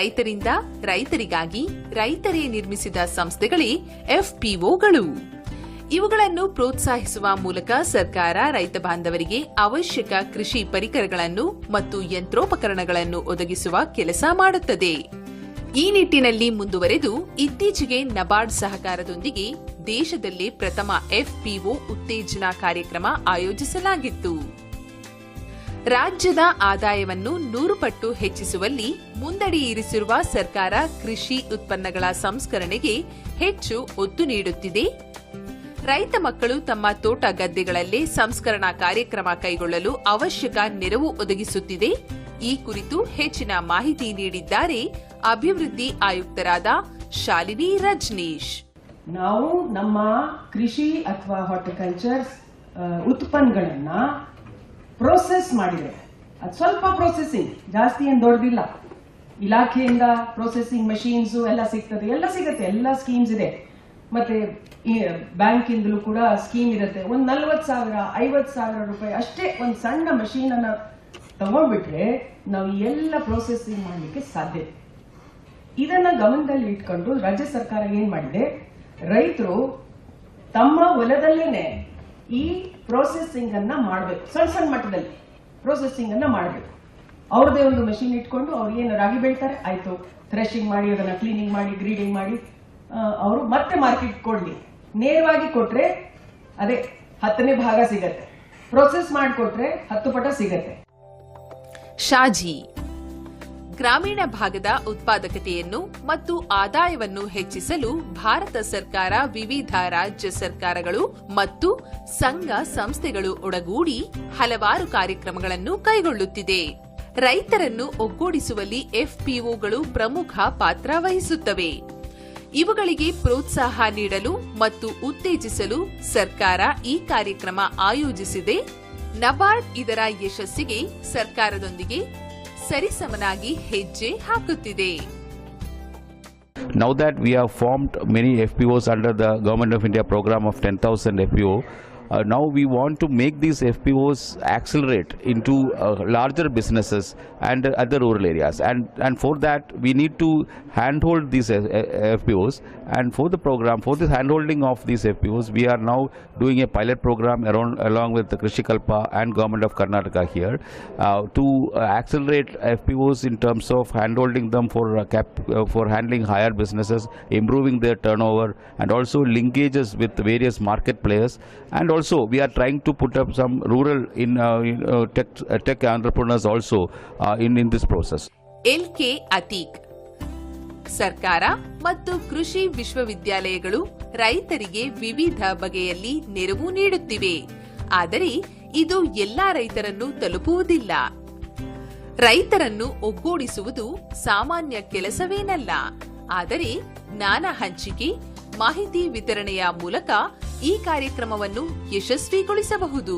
ರೈತರಿಂದ ರೈತರಿಗಾಗಿ ರೈತರೇ ನಿರ್ಮಿಸಿದ ಸಂಸ್ಥೆಗಳೇ ಎಫ್ಪಿಒಗಳು. ಇವುಗಳನ್ನು ಪ್ರೋತ್ಸಾಹಿಸುವ ಮೂಲಕ ಸರ್ಕಾರ ರೈತ ಬಾಂಧವರಿಗೆ ಅವಶ್ಯಕ ಕೃಷಿ ಪರಿಕರಗಳನ್ನು ಮತ್ತು ಯಂತ್ರೋಪಕರಣಗಳನ್ನು ಒದಗಿಸುವ ಕೆಲಸ ಮಾಡುತ್ತದೆ. ಈ ನಿಟ್ಟಿನಲ್ಲಿ ಮುಂದುವರೆದು ಇತ್ತೀಚೆಗೆ ನಬಾರ್ಡ್ ಸಹಕಾರದೊಂದಿಗೆ ದೇಶದಲ್ಲೇ ಪ್ರಥಮ ಎಫ್ಪಿಒ ಉತ್ತೇಜನಾ ಕಾರ್ಯಕ್ರಮ ಆಯೋಜಿಸಲಾಗಿತ್ತು. ರಾಜ್ಯದ ಆದಾಯವನ್ನು ನೂರು ಪಟ್ಟು ಹೆಚ್ಚಿಸುವಲ್ಲಿ ಮುಂದಡಿ ಇರಿಸಿರುವ ಸರ್ಕಾರ ಕೃಷಿ ಉತ್ಪನ್ನಗಳ ಸಂಸ್ಕರಣೆಗೆ ಹೆಚ್ಚು ಒತ್ತು ನೀಡುತ್ತಿದೆ. ರೈತ ಮಕ್ಕಳು ತಮ್ಮ ತೋಟ ಗದ್ದೆಗಳಲ್ಲಿ ಸಂಸ್ಕರಣಾ ಕಾರ್ಯಕ್ರಮ ಕೈಗೊಳ್ಳಲು ಅವಶ್ಯಕ ನೆರವು ಒದಗಿಸುತ್ತಿದೆ. ಈ ಕುರಿತು ಹೆಚ್ಚಿನ ಮಾಹಿತಿ ನೀಡಿದ್ದಾರೆ ಅಭಿವೃದ್ಧಿ ಆಯುಕ್ತರಾದ ಶಾಲಿನಿ ರಜನೀಶ್. ನಾವು ನಮ್ಮ ಕೃಷಿ ಅಥವಾ ಹಾರ್ಟಿಕಲ್ಚರ್ ಉತ್ಪನ್ನಗಳನ್ನ ಪ್ರೋಸೆಸ್ ಮಾಡಿದ್ರೆ. ಅದು ಸ್ವಲ್ಪ ಪ್ರೋಸೆಸಿಂಗ್ ಜಾಸ್ತಿ ಏನು ದೊಡ್ಡದಿಲ್ಲ. ಇಲಾಖೆಯಿಂದ ಪ್ರೋಸೆಸಿಂಗ್ ಮೆಷಿನ್ಸು ಎಲ್ಲ ಸಿಗ್ತದೆ, ಎಲ್ಲ ಸಿಗುತ್ತೆ, ಎಲ್ಲ ಸ್ಕೀಮ್ಸ್ ಇದೆ. ಮತ್ತೆ ಬ್ಯಾಂಕಿಂದಲೂ ಕೂಡ ಸ್ಕೀಮ್ ಇರುತ್ತೆ. ಒಂದು ನಲ್ವತ್ತು ಸಾವಿರ ಐವತ್ತು ಸಾವಿರ ರೂಪಾಯಿ ಅಷ್ಟೇ ಒಂದು ಸಣ್ಣ ಮೆಷಿನ್ ಅನ್ನ ತಗೊಂಡ್ಬಿಟ್ರೆ ನಾವು ಎಲ್ಲ ಪ್ರೋಸೆಸಿಂಗ್ ಮಾಡಲಿಕ್ಕೆ ಸಾಧ್ಯ. ಇದೆ. ಇದನ್ನ ಗಮನದಲ್ಲಿ ಇಟ್ಕೊಂಡು ರಾಜ್ಯ ಸರ್ಕಾರ ಏನ್ ಮಾಡಿದೆ? ರೈತರು ತಮ್ಮ ಹೊಲದಲ್ಲೇನೆ ಈ ಪ್ರೊಸೆಸಿಂಗ್ ಅನ್ನ ಮಾಡಬೇಕು. ಸಣ್ಣ ಸಣ್ಣ ಮಟ್ಟದಲ್ಲಿ ಪ್ರೊಸೆಸಿಂಗ್ ಅನ್ನ ಮಾಡಬೇಕು. ಅವ್ರದೇ ಒಂದು ಮೆಷಿನ್ ಇಟ್ಕೊಂಡು ಅವ್ರು ಏನು ರಾಗಿ ಬೆಳಿತಾರೆ, ಆಯ್ತು. ಥ್ರೆಶಿಂಗ್ ಮಾಡಿ, ಅದನ್ನ ಕ್ಲೀನಿಂಗ್ ಮಾಡಿ ಗ್ರೀಡಿಂಗ್ ಮಾಡಿ ಅವರು ಮತ್ತೆ ಮಾರ್ಕೆಟ್ ಕೊಡ್ಲಿ. ನೇರವಾಗಿ ಕೊಟ್ರೆ ಅದೇ ಹತ್ತನೇ ಭಾಗ ಸಿಗತ್ತೆ. ಪ್ರೊಸೆಸ್ ಮಾಡಿಕೊಟ್ರೆ ಹತ್ತು ಪಟ ಸಿಗತ್ತೆ. ಶಾಜಿ. ಗ್ರಾಮೀಣ ಭಾಗದ ಉತ್ಪಾದಕತೆಯನ್ನು ಮತ್ತು ಆದಾಯವನ್ನು ಹೆಚ್ಚಿಸಲು ಭಾರತ ಸರ್ಕಾರ ವಿವಿಧ ರಾಜ್ಯ ಸರ್ಕಾರಗಳು ಮತ್ತು ಸಂಘ ಸಂಸ್ಥೆಗಳು ಒಡಗೂಡಿ ಹಲವಾರು ಕಾರ್ಯಕ್ರಮಗಳನ್ನು ಕೈಗೊಳ್ಳುತ್ತಿದೆ. ರೈತರನ್ನು ಒಗ್ಗೂಡಿಸುವಲ್ಲಿ ಎಫ್ಪಿಒಗಳು ಪ್ರಮುಖ ಪಾತ್ರ ವಹಿಸುತ್ತವೆ. ಇವುಗಳಿಗೆ ಪ್ರೋತ್ಸಾಹ ನೀಡಲು ಮತ್ತು ಉತ್ತೇಜಿಸಲು ಸರ್ಕಾರ ಈ ಕಾರ್ಯಕ್ರಮ ಆಯೋಜಿಸಿದೆ. ನಬಾರ್ಡ್ ಇದರ ಯಶಸ್ಸಿಗೆ ಸರ್ಕಾರದೊಂದಿಗೆ ಸರಿಸಮನಾಗಿ ಹೆಜ್ಜೆ ಹಾಕುತ್ತಿದೆ Now that we have formed many FPOs under the Government of India program of 10,000 FPO, uh, now we want to make these FPOs accelerate into uh, larger businesses and uh, other rural areas. And, and for that, we need to handhold these uh, uh, FPOs. And for the program, for the handholding of these FPOs, we are now doing a pilot program around, along with the Krishi Kalpa and Government of Karnataka here uh, to accelerate FPOs in terms of handholding them for cap, for handling higher businesses, improving their turnover, and also linkages with various market players. And also, we are trying to put up some rural in, uh, in uh, tech, uh, tech entrepreneurs also in in this process. L K Ateeq ಸರ್ಕಾರ ಮತ್ತು ಕೃಷಿ ವಿಶ್ವವಿದ್ಯಾಲಯಗಳು ರೈತರಿಗೆ ವಿವಿಧ ಬಗೆಯಲ್ಲಿ ನೆರವು ನೀಡುತ್ತಿವೆ. ಆದರೆ ಇದು ಎಲ್ಲಾ ರೈತರನ್ನು ತಲುಪುವುದಿಲ್ಲ. ರೈತರನ್ನು ಒಗ್ಗೂಡಿಸುವುದು ಸಾಮಾನ್ಯ ಕೆಲಸವೇನಲ್ಲ. ಆದರೆ ಜ್ಞಾನ ಹಂಚಿಕೆ ಮಾಹಿತಿ ವಿತರಣೆಯ ಮೂಲಕ ಈ ಕಾರ್ಯಕ್ರಮವನ್ನು ಯಶಸ್ವಿಗೊಳಿಸಬಹುದು.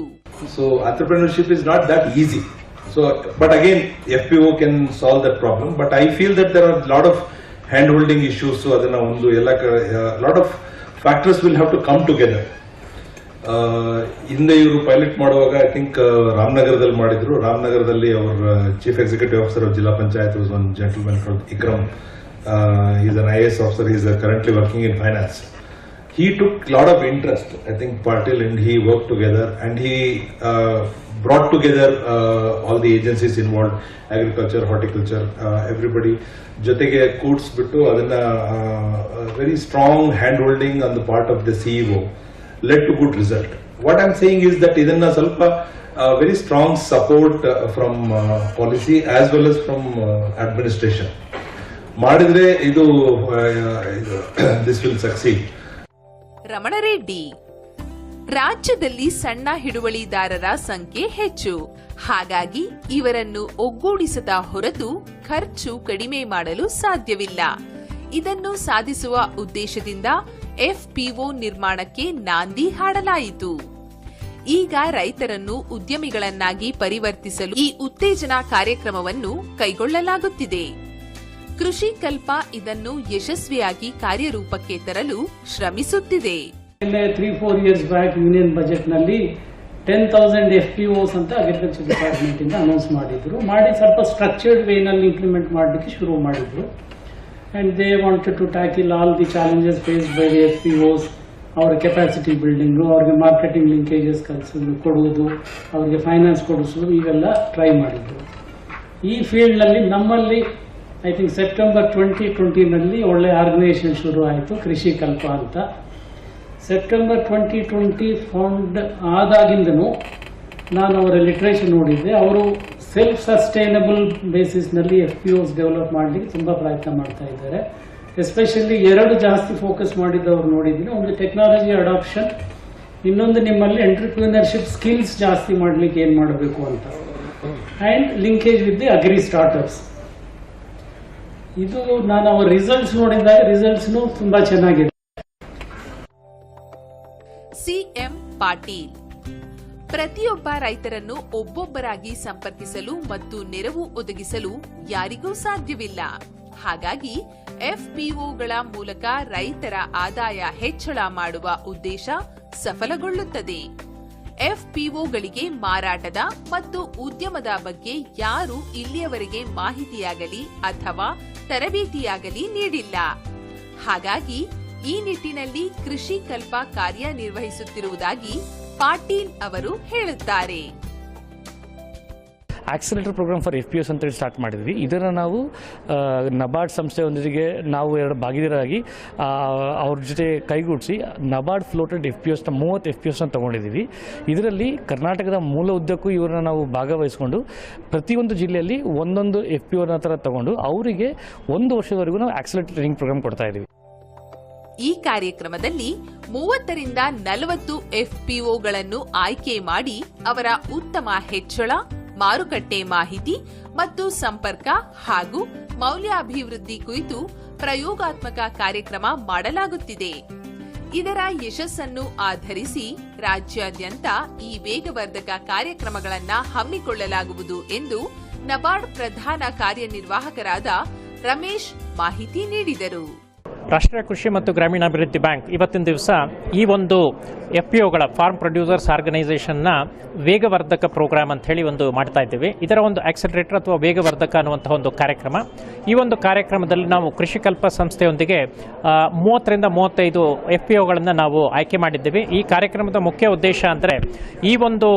So entrepreneurship is not that easy so but again F P solve can solve that problem but I feel that there are lot of hand holding issues ಅದನ್ನ ಒಂದು ಎಲ್ಲ lot of factors will have to come together ಹಿಂದೆ ಇವರು pilot ಮಾಡುವಾಗ I think ರಾಮನಗರದಲ್ಲಿ ಮಾಡಿದ್ರು. ರಾಮನಗರದಲ್ಲಿ ಅವರ ಚೀಫ್ ಎಕ್ಸಿಕ್ಯೂಟಿವ್ ಆಫೀಸರ್ ಆಫ್ ಜಿಲ್ಲಾ ಪಂಚಾಯತ್ ಒಂದು gentleman from Ikram Is an I S officer is currently working in finance he took a lot of interest. I think Patil and he worked together and he uh, brought together uh, all the agencies involved, agriculture, horticulture, uh, everybody. ಜೊತೆಗೆ ಕೂಡಿಸ್ಬಿಟ್ಟು ಅದನ್ನ very strong hand holding on the part of the CEO let to good result what I'm saying is that ಇದನ್ನ ಸ್ವಲ್ಪ very strong support from policy as well as from administration ಮಾಡಿದ್ರೆ ಇದು this will succeed Ramana Reddy ರಾಜ್ಯದಲ್ಲಿ ಸಣ್ಣ ಹಿಡುವಳಿದಾರರ ಸಂಖ್ಯೆ ಹೆಚ್ಚು. ಹಾಗಾಗಿ ಇವರನ್ನು ಒಗ್ಗೂಡಿಸದ ಹೊರತು ಖರ್ಚು ಕಡಿಮೆ ಮಾಡಲು ಸಾಧ್ಯವಿಲ್ಲ. ಇದನ್ನು ಸಾಧಿಸುವ ಉದ್ದೇಶದಿಂದ ಎಫ್ಪಿಒ ನಿರ್ಮಾಣಕ್ಕೆ ನಾಂದಿ ಹಾಡಲಾಯಿತು. ಈಗ ರೈತರನ್ನು ಉದ್ಯಮಿಗಳನ್ನಾಗಿ ಪರಿವರ್ತಿಸಲು ಈ ಉತ್ತೇಜನಾ ಕಾರ್ಯಕ್ರಮವನ್ನು ಕೈಗೊಳ್ಳಲಾಗುತ್ತಿದೆ. ಕೃಷಿ ಕಲ್ಪ ಇದನ್ನು ಯಶಸ್ವಿಯಾಗಿ ಕಾರ್ಯರೂಪಕ್ಕೆ ತರಲು ಶ್ರಮಿಸುತ್ತಿದೆ. Three four years back union ಬಜೆಟ್ನಲ್ಲಿ ten thousand F P Os ಅಂತ ಅಗ್ರಿಕಲ್ಚರ್ ಡಿಪಾರ್ಟ್ಮೆಂಟಿಂದ ಅನೌನ್ಸ್ ಮಾಡಿದ್ರು. ಮಾಡಿ ಸ್ವಲ್ಪ ಸ್ಟ್ರಕ್ಚರ್ಡ್ ವೇನಲ್ಲಿ ಇಂಪ್ಲಿಮೆಂಟ್ ಮಾಡಲಿಕ್ಕೆ ಶುರು ಮಾಡಿದ್ರು. And they wanted to tackle all the challenges faced by the F P Os ಅವರ ಕೆಪಾಸಿಟಿ ಬಿಲ್ಡಿಂಗು ಅವ್ರಿಗೆ ಮಾರ್ಕೆಟಿಂಗ್ ಲಿಂಕೇಜಸ್ ಕಲಿಸೋದು, ಕೊಡುವುದು, ಅವರಿಗೆ ಫೈನಾನ್ಸ್ ಕೊಡಿಸೋದು, ಇವೆಲ್ಲ ಟ್ರೈ ಮಾಡಿದ್ರು. ಈ ಫೀಲ್ಡ್ನಲ್ಲಿ ನಮ್ಮಲ್ಲಿ ಐ ಥಿಂಕ್ ಸೆಪ್ಟೆಂಬರ್ ಟ್ವೆಂಟಿ ಟ್ವೆಂಟಿನಲ್ಲಿ ಒಳ್ಳೆ ಆರ್ಗನೈಸೇಷನ್ ಶುರು ಆಯಿತು ಕೃಷಿ ಕಲ್ಪ ಅಂತ. ಸೆಪ್ಟೆಂಬರ್ ಟ್ವೆಂಟಿ ಟ್ವೆಂಟಿ ಫೌಂಡ್ ಆದಾಗಿಂದನೂ ನಾನು ಅವರ ಲಿಟ್ರೇಚರ್ ನೋಡಿದ್ದೆ. ಅವರು ಸೆಲ್ಫ್ ಸಸ್ಟೈನಬಲ್ ಬೇಸಿಸ್ನಲ್ಲಿ ಎಫ್ ಪಿ ಓಸ್ ಡೆವಲಪ್ ಮಾಡಲಿಕ್ಕೆ ತುಂಬ ಪ್ರಯತ್ನ ಮಾಡ್ತಾ ಇದ್ದಾರೆ. ಎಸ್ಪೆಷಲಿ ಎರಡು ಜಾಸ್ತಿ ಫೋಕಸ್ ಮಾಡಿದ್ದವ್ರು ನೋಡಿದ್ದೀನಿ. ಒಂದು ಟೆಕ್ನಾಲಜಿ ಅಡಾಪ್ಷನ್ ಇನ್ನೊಂದು ನಿಮ್ಮಲ್ಲಿ ಎಂಟರ್ಪ್ರಿನರ್ಶಿಪ್ ಸ್ಕಿಲ್ಸ್ ಜಾಸ್ತಿ ಮಾಡಲಿಕ್ಕೆ ಏನು ಮಾಡಬೇಕು ಅಂತ. And linkage with the agri startups ಇದು ನಾನು ಅವರ ರಿಸಲ್ಟ್ಸ್ ನೋಡಿದಾಗ ರಿಸಲ್ಟ್ಸ್ನು ತುಂಬಾ ಚೆನ್ನಾಗಿದೆ. ಸಿಎಂ ಪಾಟೀಲ್. ಪ್ರತಿಯೊಬ್ಬ ರೈತರನ್ನು ಒಬ್ಬೊಬ್ಬರಾಗಿ ಸಂಪರ್ಕಿಸಲು ಮತ್ತು ನೆರವು ಒದಗಿಸಲು ಯಾರಿಗೂ ಸಾಧ್ಯವಿಲ್ಲ. ಹಾಗಾಗಿ ಎಫ್ಪಿಒಗಳ ಮೂಲಕ ರೈತರ ಆದಾಯ ಹೆಚ್ಚಳ ಮಾಡುವ ಉದ್ದೇಶ ಸಫಲಗೊಳ್ಳುತ್ತದೆ. ಎಫ್ಪಿಒಗಳಿಗೆ ಮಾರಾಟದ ಮತ್ತು ಉದ್ಯಮದ ಬಗ್ಗೆ ಯಾರು ಇಲ್ಲಿಯವರೆಗೆ ಮಾಹಿತಿಯಾಗಲಿ ಅಥವಾ ತರಬೇತಿಯಾಗಲಿ ನೀಡಿಲ್ಲ. ಹಾಗಾಗಿ ಈ ನಿಟ್ಟಿನಲ್ಲಿ ಕೃಷಿ ಕಲ್ಪ ಕಾರ್ಯನಿರ್ವಹಿಸುತ್ತಿರುವುದಾಗಿ ಪಾಟೀಲ್ ಅವರು ಹೇಳುತ್ತಾರೆ. Accelerator programme for F P S ಅಂತೇಳಿ ಸ್ಟಾರ್ಟ್ ಮಾಡಿದ್ವಿ. ಇದನ್ನು ನಾವು ನಬಾರ್ಡ್ ಸಂಸ್ಥೆಯೊಂದಿಗೆ ನಾವು ಎರಡು ಭಾಗಿದಾರಾಗಿ ಅವ್ರ ಜೊತೆ ಕೈಗೂಡಿಸಿ ನಬಾರ್ಡ್ ಫ್ಲೋಟೆಡ್ ಎಫ್ ಪಿ ಎಸ್ನ ಮೂವತ್ತು ಎಫ್ ಪಿ ಎಸ್ನ ತೊಗೊಂಡಿದ್ದೀವಿ. ಇದರಲ್ಲಿ ಕರ್ನಾಟಕದ ಮೂಲ ಉದ್ದಕ್ಕೂ ಇವರನ್ನ ನಾವು ಭಾಗವಹಿಸಿಕೊಂಡು ಪ್ರತಿಯೊಂದು ಜಿಲ್ಲೆಯಲ್ಲಿ ಒಂದೊಂದು ಎಫ್ ಪಿ ಓನ ಥರ ತಗೊಂಡು ಅವರಿಗೆ ಒಂದು ವರ್ಷದವರೆಗೂ ನಾವು ಆಕ್ಸಿಲೇಟರ್ ಟ್ರೈನಿಂಗ್ ಪ್ರೋಗ್ರಾಮ್ ಕೊಡ್ತಾ ಇದ್ದೀವಿ. ಈ ಕಾರ್ಯಕ್ರಮದಲ್ಲಿ ಮೂವತ್ತರಿಂದ ನಲವತ್ತು ಎಫ್ಪಿಒಗಳನ್ನು ಆಯ್ಕೆ ಮಾಡಿ ಅವರ ಉತ್ತಮ ಹೆಚ್ಚಳ ಮಾರುಕಟ್ಟೆ ಮಾಹಿತಿ ಮತ್ತು ಸಂಪರ್ಕ ಹಾಗೂ ಮೌಲ್ಯಾಭಿವೃದ್ಧಿ ಕುರಿತು ಪ್ರಯೋಗಾತ್ಮಕ ಕಾರ್ಯಕ್ರಮ ಮಾಡಲಾಗುತ್ತಿದೆ. ಇದರ ಯಶಸ್ಸನ್ನು ಆಧರಿಸಿ ರಾಜ್ಯಾದ್ಯಂತ ಈ ವೇಗವರ್ಧಕ ಕಾರ್ಯಕ್ರಮಗಳನ್ನು ಹಮ್ಮಿಕೊಳ್ಳಲಾಗುವುದು ಎಂದು ನಬಾರ್ಡ್ ಪ್ರಧಾನ ಕಾರ್ಯನಿರ್ವಾಹಕರಾದ ರಮೇಶ್ ಮಾಹಿತಿ ನೀಡಿದರು. ರಾಷ್ಟ್ರೀಯ ಕೃಷಿ ಮತ್ತು ಗ್ರಾಮೀಣಾಭಿವೃದ್ಧಿ ಬ್ಯಾಂಕ್ ಇವತ್ತಿನ ದಿವಸ ಈ ಒಂದು ಎಫ್ ಪಿ ಒಗಳ ಫಾರ್ಮ್ ಪ್ರೊಡ್ಯೂಸರ್ಸ್ ಆರ್ಗನೈಸೇಷನ್ನ ವೇಗವರ್ಧಕ ಪ್ರೋಗ್ರಾಮ್ ಅಂತ ಹೇಳಿ ಒಂದು ಮಾಡ್ತಾ ಇದ್ದೇವೆ. ಇದರ ಒಂದು ಆಕ್ಸಲರೇಟರ್ ಅಥವಾ ವೇಗವರ್ಧಕ ಅನ್ನುವಂತಹ ಒಂದು ಕಾರ್ಯಕ್ರಮ. ಈ ಒಂದು ಕಾರ್ಯಕ್ರಮದಲ್ಲಿ ನಾವು ಕೃಷಿಕಲ್ಪ ಸಂಸ್ಥೆಯೊಂದಿಗೆ ಮೂವತ್ತರಿಂದ ಮೂವತ್ತೈದು ಎಫ್ ಪಿ ಒಗಳನ್ನು ನಾವು ಆಯ್ಕೆ ಮಾಡಿದ್ದೇವೆ. ಈ ಕಾರ್ಯಕ್ರಮದ ಮುಖ್ಯ ಉದ್ದೇಶ ಅಂದರೆ ಈ ಒಂದು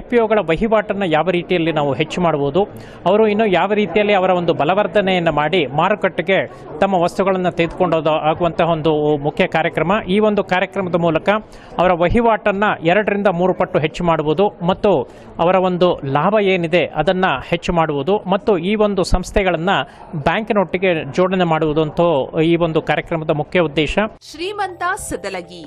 ಎಫ್ ಪಿ ಒಗಳ ವಹಿವಾಟನ್ನು ಯಾವ ರೀತಿಯಲ್ಲಿ ನಾವು ಹೆಚ್ಚು ಮಾಡುವುದು ಅವರು ಇನ್ನು ಯಾವ ರೀತಿಯಲ್ಲಿ ಅವರ ಒಂದು ಬಲವರ್ಧನೆಯನ್ನು ಮಾಡಿ ಮಾರುಕಟ್ಟೆಗೆ ತಮ್ಮ ವಸ್ತುಗಳನ್ನು ತೆಗೆದುಕೊಂಡೋದು ಆಗುವಂತಹ ಒಂದು ಮುಖ್ಯ ಕಾರ್ಯಕ್ರಮ. ಈ ಒಂದು ಕಾರ್ಯಕ್ರಮದ ಮೂಲಕ ಅವರ ವಹಿವಾಟನ್ನು ಎರಡರಿಂದ ಮೂರು ಪಟ್ಟು ಹೆಚ್ಚು ಮಾಡುವುದು ಮತ್ತು ಅವರ ಒಂದು ಲಾಭ ಏನಿದೆ ಅದನ್ನು ಹೆಚ್ಚು ಮಾಡುವುದು ಮತ್ತು ಈ ಒಂದು ಸಂಸ್ಥೆಗಳನ್ನು ಬ್ಯಾಂಕಿನೊಟ್ಟಿಗೆ ಜೋಡಣೆ ಮಾಡುವುದು ಈ ಒಂದು ಕಾರ್ಯಕ್ರಮದ ಮುಖ್ಯ ಉದ್ದೇಶ. ಶ್ರೀಮಂತ ಸದಲಗಿ.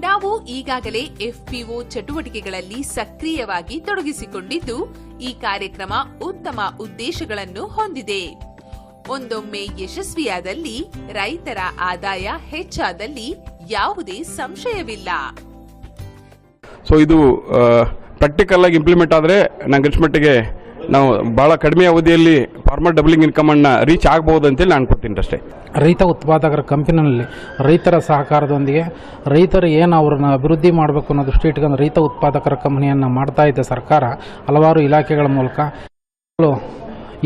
ನಾವು ಈಗಾಗಲೇ ಎಫ್ಪಿಒ ಚಟುವಟಿಕೆಗಳಲ್ಲಿ ಸಕ್ರಿಯವಾಗಿ ತೊಡಗಿಸಿಕೊಂಡಿದ್ದು, ಈ ಕಾರ್ಯಕ್ರಮ ಉತ್ತಮ ಉದ್ದೇಶಗಳನ್ನು ಹೊಂದಿದೆ. ಒಂದೊಮ್ಮೆ ಯಶಸ್ವಿಯಾದಲ್ಲಿ, ರೈತರ ಆದಾಯ ಹೆಚ್ಚಾದಲ್ಲಿ ಯಾವುದೇ ಸಂಶಯವಿಲ್ಲ. ಸೊ ಇದು ಪ್ರಾಕ್ಟಿಕಲ್ ಆಗಿ ಇಂಪ್ಲಿಮೆಂಟ್ ಆದರೆ ನಂಗೆ ಮಟ್ಟಿಗೆ ನಾವು ಭಾಳ ಕಡಿಮೆ ಅವಧಿಯಲ್ಲಿ ಫಾರ್ಮರ್ ಡಬ್ಲಿಂಗ್ ಇನ್ಕಮನ್ನು ರೀಚ್ ಆಗ್ಬೋದು ಅಂತೇಳಿ ನಾನು ಕೊಡ್ತೀನಿ ಅಷ್ಟೇ. ರೈತ ಉತ್ಪಾದಕರ ಕಂಪನಿನಲ್ಲಿ ರೈತರ ಸಹಕಾರದೊಂದಿಗೆ ರೈತರು ಏನು ಅವ್ರನ್ನ ಅಭಿವೃದ್ಧಿ ಮಾಡಬೇಕು ಅನ್ನೋ ದೃಷ್ಟಿ ಇಟ್ಕೊಂಡು ರೈತ ಉತ್ಪಾದಕರ ಕಂಪನಿಯನ್ನು ಮಾಡ್ತಾ ಇದೆ ಸರ್ಕಾರ ಹಲವಾರು ಇಲಾಖೆಗಳ ಮೂಲಕ.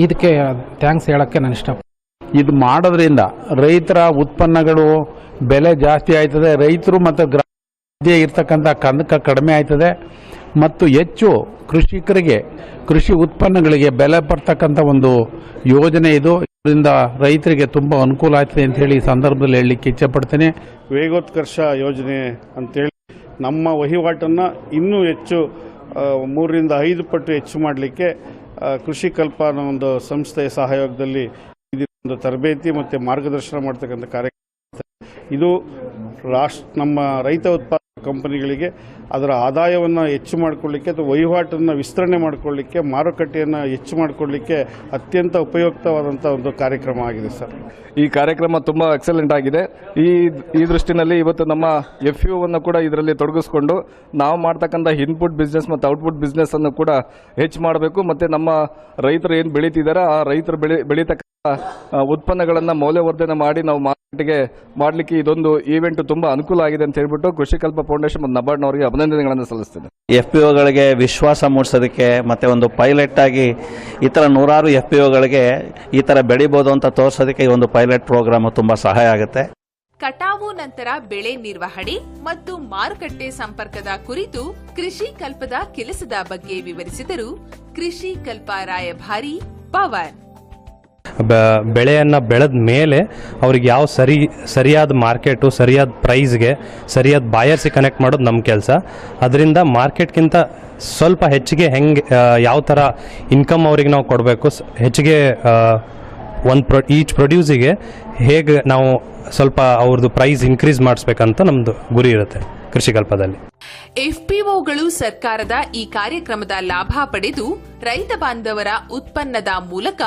ಇದಕ್ಕೆ ಥ್ಯಾಂಕ್ಸ್ ಹೇಳೋಕ್ಕೆ ನಾನು ಇಷ್ಟ ಇದು ಮಾಡೋದ್ರಿಂದ ರೈತರ ಉತ್ಪನ್ನಗಳು ಬೆಲೆ ಜಾಸ್ತಿ ಆಯ್ತದೆ, ರೈತರು ಮತ್ತು ಗ್ರಾಮ ಇರ್ತಕ್ಕಂಥ ಕಂದಕ ಕಡಿಮೆ ಆಯ್ತದೆ ಮತ್ತು ಹೆಚ್ಚು ಕೃಷಿಕರಿಗೆ, ಕೃಷಿ ಉತ್ಪನ್ನಗಳಿಗೆ ಬೆಲೆ ಬರ್ತಕ್ಕಂಥ ಒಂದು ಯೋಜನೆ ಇದು. ಇದರಿಂದ ರೈತರಿಗೆ ತುಂಬ ಅನುಕೂಲ ಆಗ್ತದೆ ಅಂತ ಹೇಳಿ ಈ ಸಂದರ್ಭದಲ್ಲಿ ಹೇಳಲಿಕ್ಕೆ ಇಚ್ಛೆಪಡ್ತೇನೆ. ವೇಗೋತ್ಕರ್ಷ ಯೋಜನೆ ಅಂತೇಳಿ ನಮ್ಮ ವಹಿವಾಟನ್ನು ಇನ್ನೂ ಹೆಚ್ಚು ಮೂರರಿಂದ ಐದು ಪಟ್ಟು ಹೆಚ್ಚು ಮಾಡಲಿಕ್ಕೆ ಕೃಷಿ ಕಲ್ಪ ಅನ್ನೋ ಒಂದು ಸಂಸ್ಥೆಯ ಸಹಯೋಗದಲ್ಲಿ ಇದೊಂದು ತರಬೇತಿ ಮತ್ತು ಮಾರ್ಗದರ್ಶನ ಮಾಡ್ತಕ್ಕಂಥ ಕಾರ್ಯಕ್ರಮ ಇದು ರಾಷ್ಟ್ರ ನಮ್ಮ ರೈತ ಉತ್ಪಾದಕ ಕಂಪನಿಗಳಿಗೆ ಅದರ ಆದಾಯವನ್ನು ಹೆಚ್ಚು ಮಾಡಿಕೊಳ್ಳಿಕ್ಕೆ ಅಥವಾ ವಹಿವಾಟನ್ನು ವಿಸ್ತರಣೆ ಮಾಡಿಕೊಳ್ಳಿಕ್ಕೆ, ಮಾರುಕಟ್ಟೆಯನ್ನು ಹೆಚ್ಚು ಮಾಡಿಕೊಳ್ಳಿಕ್ಕೆ ಅತ್ಯಂತ ಉಪಯುಕ್ತವಾದಂಥ ಒಂದು ಕಾರ್ಯಕ್ರಮ ಆಗಿದೆ ಸರ್. ಈ ಕಾರ್ಯಕ್ರಮ ತುಂಬ ಎಕ್ಸಲೆಂಟ್ ಆಗಿದೆ. ಈ ಈ ದೃಷ್ಟಿನಲ್ಲಿ ಇವತ್ತು ನಮ್ಮ ಎಫ್ ಯು ಅನ್ನು ಕೂಡ ಇದರಲ್ಲಿ ತೊಡಗಿಸ್ಕೊಂಡು ನಾವು ಮಾಡ್ತಕ್ಕಂಥ ಇನ್ಪುಟ್ ಬಿಸ್ನೆಸ್ ಮತ್ತು ಔಟ್ಪುಟ್ ಬಿಸ್ನೆಸ್ ಅನ್ನು ಕೂಡ ಹೆಚ್ಚು ಮಾಡಬೇಕು. ಮತ್ತು ನಮ್ಮ ರೈತರು ಏನು ಬೆಳೀತಿದ್ದಾರೆ ಆ ರೈತರು ಬೆಳೆ ಬೆಳೀತಕ್ಕ ಉತ್ಪನ್ನಗಳನ್ನು ಮೌಲ್ಯವರ್ಧನೆ ಮಾಡಿ ನಾವು ಮಾರ್ಕೆಟ್ಗೆ ಮಾಡಲಿಕ್ಕೆ ಇದೊಂದು ಈವೆಂಟ್ ತುಂಬ ಅನುಕೂಲ ಆಗಿದೆ ಅಂತ ಹೇಳ್ಬಿಟ್ಟು ಕೃಷಿ ಕಲ್ಪ ಫೌಂಡೇಶನ್ ಮತ್ತು ನಬಾರ್ಡ್ನವರಿಗೆ ಅಭಿನಂದನೆಗಳನ್ನು ಸಲ್ಲಿಸ್ತೇನೆ. ಎಫ್ ಪಿ ಒಗಳಿಗೆ ವಿಶ್ವಾಸ ಮೂಡಿಸೋದಕ್ಕೆ ಮತ್ತು ಒಂದು ಪೈಲಟ್ ಆಗಿ ಈ ಥರ ನೂರಾರು ಎಫ್ ಪಿ ಒಗಳಿಗೆ ಈ ಥರ ಬೆಳಿಬೋದು ಅಂತ ತೋರಿಸೋದಕ್ಕೆ ಈ ಒಂದು ಪೈಲಟ್ ಪ್ರೋಗ್ರಾಮ್ ತುಂಬ ಸಹಾಯ ಆಗುತ್ತೆ. ಕಟಾವು ನಂತರ ಬೆಳೆ ನಿರ್ವಹಣೆ ಮತ್ತು ಮಾರುಕಟ್ಟೆ ಸಂಪರ್ಕದ ಕುರಿತು ಕೃಷಿ ಕಲ್ಪದ ಕೆಲಸದ ಬಗ್ಗೆ ವಿವರಿಸಿದರು ಕೃಷಿ ಕಲ್ಪ ರಾಯಭಾರಿ ಪವನ್. ಬೆಳೆಯನ್ನು ಬೆಳೆದ ಮೇಲೆ ಅವ್ರಿಗೆ ಯಾವ ಸರಿ, ಸರಿಯಾದ ಮಾರ್ಕೆಟು, ಸರಿಯಾದ ಪ್ರೈಸ್ಗೆ, ಸರಿಯಾದ ಬಾಯರ್ಸಿಗೆ ಕನೆಕ್ಟ್ ಮಾಡೋದು ನಮ್ಮ ಕೆಲಸ. ಅದರಿಂದ ಮಾರ್ಕೆಟ್ಗಿಂತ ಸ್ವಲ್ಪ ಹೆಚ್ಚಿಗೆ ಹೆಂಗೆ ಯಾವ ಥರ ಇನ್ಕಮ್ ಅವ್ರಿಗೆ ನಾವು ಕೊಡಬೇಕು ಹೆಚ್ಚಿಗೆ ಒಂದು ಪ್ರೊ, ಈಚ್ ಪ್ರೊಡ್ಯೂಸಿಗೆ ಹೇಗೆ ನಾವು ಸ್ವಲ್ಪ ಅವ್ರದ್ದು ಪ್ರೈಸ್ ಇನ್ಕ್ರೀಸ್ ಮಾಡಿಸ್ಬೇಕಂತ ನಮ್ಮದು ಗುರಿ ಇರುತ್ತೆ. ಕೃಷಿ ಕಲ್ಪದಲ್ಲಿ. ಎಫ್ಪಿಒಗಳು ಸರ್ಕಾರದ ಈ ಕಾರ್ಯಕ್ರಮದ ಲಾಭ ಪಡೆದು ರೈತ ಬಾಂಧವರ ಉತ್ಪನ್ನದ ಮೂಲಕ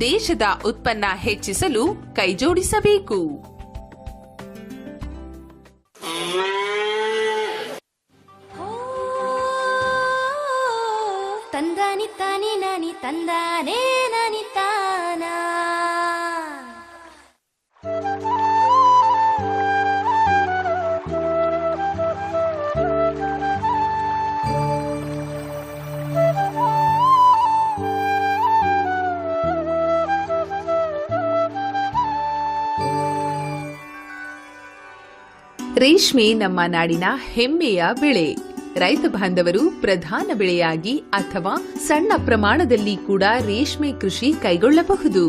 ದೇಶದ ಉತ್ಪನ್ನ ಹೆಚ್ಚಿಸಲು ಕೈಜೋಡಿಸಬೇಕು. ತಂದಾನಿ ತಾನಿ ನಾನಿ ತಂದಾನೇ ನಾನಿ ತಾನ. ರೇಷ್ಮೆ ನಮ್ಮ ನಾಡಿನ ಹೆಮ್ಮೆಯ ಬೆಳೆ. ರೈತ ಬಾಂಧವರು ಪ್ರಧಾನ ಬೆಳೆಯಾಗಿ ಅಥವಾ ಸಣ್ಣ ಪ್ರಮಾಣದಲ್ಲಿ ಕೂಡ ರೇಷ್ಮೆ ಕೃಷಿ ಕೈಗೊಳ್ಳಬಹುದು.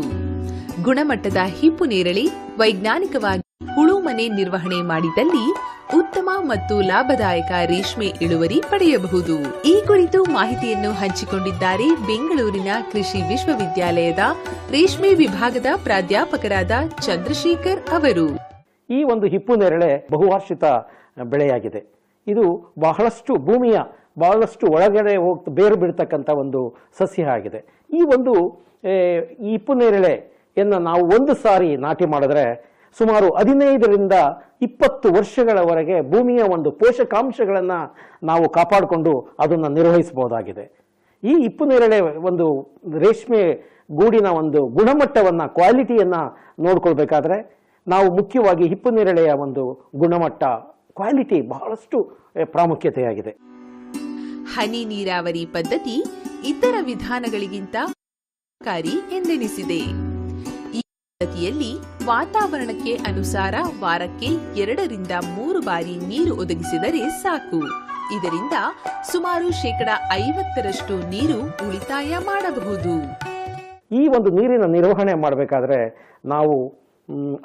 ಗುಣಮಟ್ಟದ ಹಿಪ್ಪು ನೇರಳೆ, ವೈಜ್ಞಾನಿಕವಾಗಿ ಹುಳು ಮನೆ ನಿರ್ವಹಣೆ ಮಾಡಿದಲ್ಲಿ ಉತ್ತಮ ಮತ್ತು ಲಾಭದಾಯಕ ರೇಷ್ಮೆ ಇಳುವರಿ ಪಡೆಯಬಹುದು. ಈ ಕುರಿತು ಮಾಹಿತಿಯನ್ನು ಹಂಚಿಕೊಂಡಿದ್ದಾರೆ ಬೆಂಗಳೂರಿನ ಕೃಷಿ ವಿಶ್ವವಿದ್ಯಾಲಯದ ರೇಷ್ಮೆ ವಿಭಾಗದ ಪ್ರಾಧ್ಯಾಪಕರಾದ ಚಂದ್ರಶೇಖರ್ ಅವರು. ಈ ಒಂದು ಹಿಪ್ಪು ನೇರಳೆ ಬಹುವಾರ್ಷಿತ ಬೆಳೆಯಾಗಿದೆ. ಇದು ಬಹಳಷ್ಟು ಭೂಮಿಯ, ಬಹಳಷ್ಟು ಒಳಗಡೆ ಹೋಗ್ತಾ, ಬೇರು ಬಿಡ್ತಕ್ಕಂಥ ಒಂದು ಸಸ್ಯ ಆಗಿದೆ. ಈ ಒಂದು ಈ ಹಿಪ್ಪು ನೇರಳೆಯನ್ನು ನಾವು ಒಂದು ಸಾರಿ ನಾಟಿ ಮಾಡಿದ್ರೆ ಸುಮಾರು ಹದಿನೈದರಿಂದ ಇಪ್ಪತ್ತು ವರ್ಷಗಳವರೆಗೆ ಭೂಮಿಯ ಒಂದು ಪೋಷಕಾಂಶಗಳನ್ನು ನಾವು ಕಾಪಾಡಿಕೊಂಡು ಅದನ್ನು ನಿರ್ವಹಿಸಬಹುದಾಗಿದೆ. ಈ ಹಿಪ್ಪು ನೇರಳೆ ಒಂದು ರೇಷ್ಮೆ ಗೂಡಿನ ಒಂದು ಗುಣಮಟ್ಟವನ್ನು, ಕ್ವಾಲಿಟಿಯನ್ನು ನೋಡ್ಕೊಳ್ಬೇಕಾದ್ರೆ ನಾವು ಮುಖ್ಯವಾಗಿ ಹಿಪ್ಪು ನೇರಳೆಯ ಒಂದು ಗುಣಮಟ್ಟ ಕ್ವಾಲಿಟಿ ಬಹಳಷ್ಟು ಪ್ರಾಮುಖ್ಯತೆಯಾಗಿದೆ. ಹನಿ ನೀರಾವರಿ ಪದ್ಧತಿ ಇತರ ವಿಧಾನಗಳಿಗಿಂತ ಎಂದೆನಿಸಿದೆ. ಈ ಪದ್ಧತಿಯಲ್ಲಿ ವಾತಾವರಣಕ್ಕೆ ಅನುಸಾರ ವಾರಕ್ಕೆ ಎರಡರಿಂದ ಮೂರು ಬಾರಿ ನೀರು ಒದಗಿಸಿದರೆ ಸಾಕು. ಇದರಿಂದ ಸುಮಾರು ಶೇಕಡ ಐವತ್ತರಷ್ಟು ನೀರು ಉಳಿತಾಯ ಮಾಡಬಹುದು. ಈ ಒಂದು ನೀರಿನ ನಿರ್ವಹಣೆ ಮಾಡಬೇಕಾದ್ರೆ ನಾವು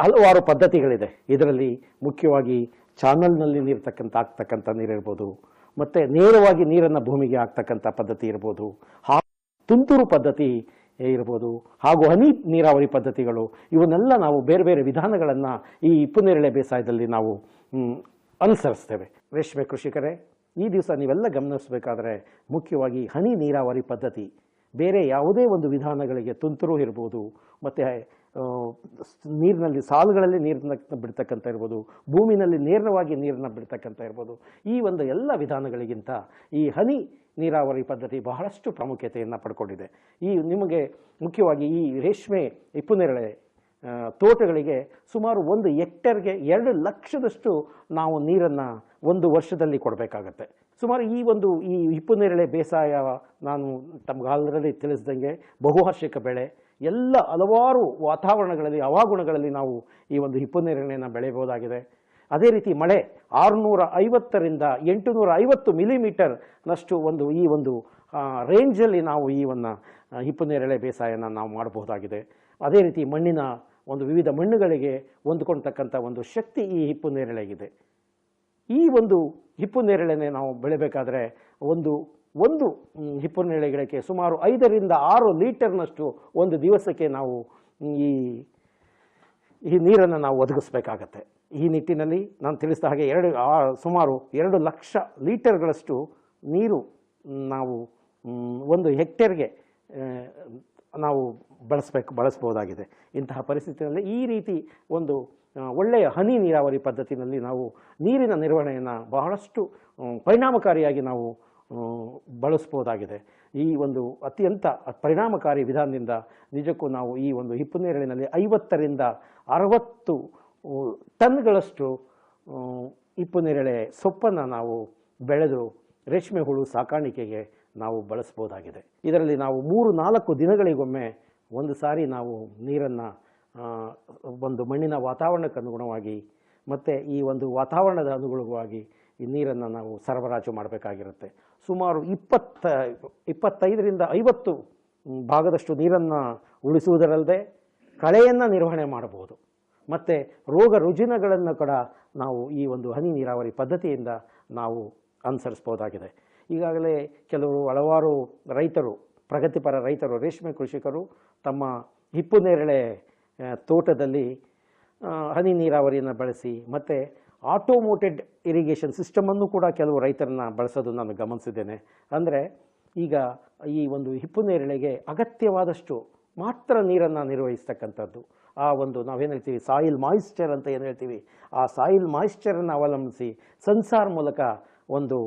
ಹಲವಾರು ಪದ್ಧತಿಗಳಿದೆ. ಇದರಲ್ಲಿ ಮುಖ್ಯವಾಗಿ ಚಾನಲ್ನಲ್ಲಿ ನೀರ್ತಕ್ಕಂಥ, ಆಗ್ತಕ್ಕಂಥ ನೀರಿರ್ಬೋದು ಮತ್ತು ನೇರವಾಗಿ ನೀರನ್ನು ಭೂಮಿಗೆ ಆಗ್ತಕ್ಕಂಥ ಪದ್ಧತಿ ಇರ್ಬೋದು, ಹಾ, ತುಂತುರು ಪದ್ಧತಿ ಇರ್ಬೋದು, ಹಾಗೂ ಹನಿ ನೀರಾವರಿ ಪದ್ಧತಿಗಳು, ಇವನ್ನೆಲ್ಲ ನಾವು ಬೇರೆ ಬೇರೆ ವಿಧಾನಗಳನ್ನು ಈ ಇಪ್ಪು ನೇರಳೆ ಬೇಸಾಯದಲ್ಲಿ ನಾವು ಅನುಸರಿಸ್ತೇವೆ. ರೇಷ್ಮೆ ಕೃಷಿಕರೇ, ಈ ದಿವಸ ನೀವೆಲ್ಲ ಗಮನಿಸಬೇಕಾದ್ರೆ ಮುಖ್ಯವಾಗಿ ಹನಿ ನೀರಾವರಿ ಪದ್ಧತಿ, ಬೇರೆ ಯಾವುದೇ ಒಂದು ವಿಧಾನಗಳಿಗೆ ತುಂತುರು ಇರ್ಬೋದು, ಮತ್ತು ನೀರಿನಲ್ಲಿ, ಸಾಲುಗಳಲ್ಲಿ ನೀರನ್ನ ಬಿಡ್ತಕ್ಕಂಥ ಇರ್ಬೋದು, ಭೂಮಿನಲ್ಲಿ ನೇರವಾಗಿ ನೀರನ್ನ ಬಿಡ್ತಕ್ಕಂಥ ಇರ್ಬೋದು, ಈ ಒಂದು ಎಲ್ಲ ವಿಧಾನಗಳಿಗಿಂತ ಈ ಹನಿ ನೀರಾವರಿ ಪದ್ಧತಿ ಬಹಳಷ್ಟು ಪ್ರಾಮುಖ್ಯತೆಯನ್ನು ಪಡ್ಕೊಂಡಿದೆ. ಈ ನಿಮಗೆ ಮುಖ್ಯವಾಗಿ ಈ ರೇಷ್ಮೆ ಹಿಪ್ಪುನೇರಳೆ ತೋಟಗಳಿಗೆ ಸುಮಾರು ಒಂದು ಹೆಕ್ಟೇರ್ಗೆ ಎರಡು ಲಕ್ಷದಷ್ಟು ನಾವು ನೀರನ್ನು ಒಂದು ವರ್ಷದಲ್ಲಿ ಕೊಡಬೇಕಾಗತ್ತೆ. ಸುಮಾರು ಈ ಒಂದು ಈ ಹಿಪ್ಪುನೇರಳೆ ಬೇಸಾಯ ನಾನು ತಮ್ಗೆ ಆಲ್ರೆಡಿ ತಿಳಿಸ್ದಂಗೆ ಬಹುವಾರ್ಷಿಕ ಬೆಳೆ ಎಲ್ಲ ಹಲವಾರು ವಾತಾವರಣಗಳಲ್ಲಿ, ಹವಾಗುಣಗಳಲ್ಲಿ ನಾವು ಈ ಒಂದು ಹಿಪ್ಪುನೇರಳೆಯನ್ನು ಬೆಳೆಯಬಹುದಾಗಿದೆ. ಅದೇ ರೀತಿ ಮಳೆ ಆರುನೂರ ಐವತ್ತರಿಂದ ಎಂಟುನೂರ ಐವತ್ತು ಮಿಲಿಮೀಟರ್ನಷ್ಟು ಒಂದು ಈ ಒಂದು ರೇಂಜಲ್ಲಿ ನಾವು ಈ ಒಂದು ಹಿಪ್ಪು ಹಿಪ್ಪುನೇರಳೆ ಬೇಸಾಯನ ನಾವು ಮಾಡಬಹುದಾಗಿದೆ. ಅದೇ ರೀತಿ ಮಣ್ಣಿನ ಒಂದು ವಿವಿಧ ಮಣ್ಣುಗಳಿಗೆ ಹೊಂದ್ಕೊಳ್ತಕ್ಕಂಥ ಒಂದು ಶಕ್ತಿ ಈ ಹಿಪ್ಪು ನೇರಳೆಗಿದೆ ಈ ಒಂದು ಹಿಪ್ಪು ನೇರಳೆನೇ ನಾವು ಬೆಳೆಯಬೇಕಾದ್ರೆ ಒಂದು ಒಂದು ಹಿಪ್ಪುನೇಳೆ ಗಿಡಕ್ಕೆ ಸುಮಾರು ಐದರಿಂದ ಆರು ಲೀಟರ್ನಷ್ಟು ಒಂದು ದಿವಸಕ್ಕೆ ನಾವು, ಈ ಈ ನೀರನ್ನು ನಾವು ಒದಗಿಸ್ಬೇಕಾಗತ್ತೆ. ಈ ನಿಟ್ಟಿನಲ್ಲಿ ನಾನು ತಿಳಿಸಿದ ಹಾಗೆ ಎರಡು ಸುಮಾರು ಎರಡು ಲಕ್ಷ ಲೀಟರ್ಗಳಷ್ಟು ನೀರು ನಾವು ಒಂದು ಹೆಕ್ಟೇರ್ಗೆ ನಾವು ಬಳಸಬೇಕು, ಬಳಸ್ಬೋದಾಗಿದೆ. ಇಂತಹ ಪರಿಸ್ಥಿತಿಯಲ್ಲಿ ಈ ರೀತಿ ಒಂದು ಒಳ್ಳೆಯ ಹನಿ ನೀರಾವರಿ ಪದ್ಧತಿನಲ್ಲಿ ನಾವು ನೀರಿನ ನಿರ್ವಹಣೆಯನ್ನು ಬಹಳಷ್ಟು ಪರಿಣಾಮಕಾರಿಯಾಗಿ ನಾವು ಬಳಸ್ಬೋದಾಗಿದೆ. ಈ ಒಂದು ಅತ್ಯಂತ ಪರಿಣಾಮಕಾರಿ ವಿಧಾನದಿಂದ ನಿಜಕ್ಕೂ ನಾವು ಈ ಒಂದು ಹಿಪ್ಪುನೇರಳಿನಲ್ಲಿ ಐವತ್ತರಿಂದ ಅರವತ್ತು ಟನ್ಗಳಷ್ಟು ಹಿಪ್ಪುನೇರಳೆ ಹಿಪ್ಪು ನೇರಳೆ ಸೊಪ್ಪನ್ನು ನಾವು ಬೆಳೆದು ರೇಷ್ಮೆ ಹುಳು ಸಾಕಾಣಿಕೆಗೆ ನಾವು ಬಳಸ್ಬೋದಾಗಿದೆ. ಇದರಲ್ಲಿ ನಾವು ಮೂರು ನಾಲ್ಕು ದಿನಗಳಿಗೊಮ್ಮೆ ಒಂದು ಸಾರಿ ನಾವು ನೀರನ್ನು ಒಂದು ಮಣ್ಣಿನ ವಾತಾವರಣಕ್ಕೆ ಅನುಗುಣವಾಗಿ ಮತ್ತು ಈ ಒಂದು ವಾತಾವರಣದ ಅನುಗುಣವಾಗಿ ಈ ನೀರನ್ನು ನಾವು ಸರಬರಾಜು ಮಾಡಬೇಕಾಗಿರುತ್ತೆ. ಸುಮಾರು ಇಪ್ಪತ್ತ, ಇಪ್ಪತ್ತೈದರಿಂದ ಐವತ್ತು ಭಾಗದಷ್ಟು ನೀರನ್ನು ಉಳಿಸುವುದರಲ್ಲದೆ ಕಳೆಯನ್ನು ನಿರ್ವಹಣೆ ಮಾಡಬಹುದು. ಮತ್ತು ರೋಗ ರುಜಿನಗಳನ್ನು ಕೂಡ ನಾವು ಈ ಒಂದು ಹನಿ ನೀರಾವರಿ ಪದ್ಧತಿಯಿಂದ ನಾವು ಅನುಸರಿಸ್ಬೋದಾಗಿದೆ ಈಗಾಗಲೇ ಕೆಲವರು ಹಲವಾರು ರೈತರು, ಪ್ರಗತಿಪರ ರೈತರು, ರೇಷ್ಮೆ ಕೃಷಿಕರು ತಮ್ಮ ಹಿಪ್ಪು ನೇರಳೆ ತೋಟದಲ್ಲಿ ಹನಿ ನೀರಾವರಿಯನ್ನು ಬಳಸಿ ಮತ್ತು ಆಟೋಮೋಟೆಡ್ ಇರಿಗೇಷನ್ ಸಿಸ್ಟಮನ್ನು ಕೂಡ ಕೆಲವು ರೈತರನ್ನ ಬಳಸೋದು ನಾನು ಗಮನಿಸಿದ್ದೇನೆ. ಅಂದರೆ ಈಗ ಈ ಒಂದು ಹಿಪ್ಪು ನೇರಳೆಗೆ ಅಗತ್ಯವಾದಷ್ಟು ಮಾತ್ರ ನೀರನ್ನು ನಿರ್ವಹಿಸ್ತಕ್ಕಂಥದ್ದು. ಆ ಒಂದು ನಾವೇನು ಹೇಳ್ತೀವಿ ಸಾಯಿಲ್ ಮಾಯಿಶ್ಚರ್ ಅಂತ ಏನು ಹೇಳ್ತೀವಿ, ಆ ಸಾಯಿಲ್ ಮಾಯಿಶ್ಚರನ್ನು ಅವಲಂಬಿಸಿ ಸೆನ್ಸಾರ್ ಮೂಲಕ ಒಂದು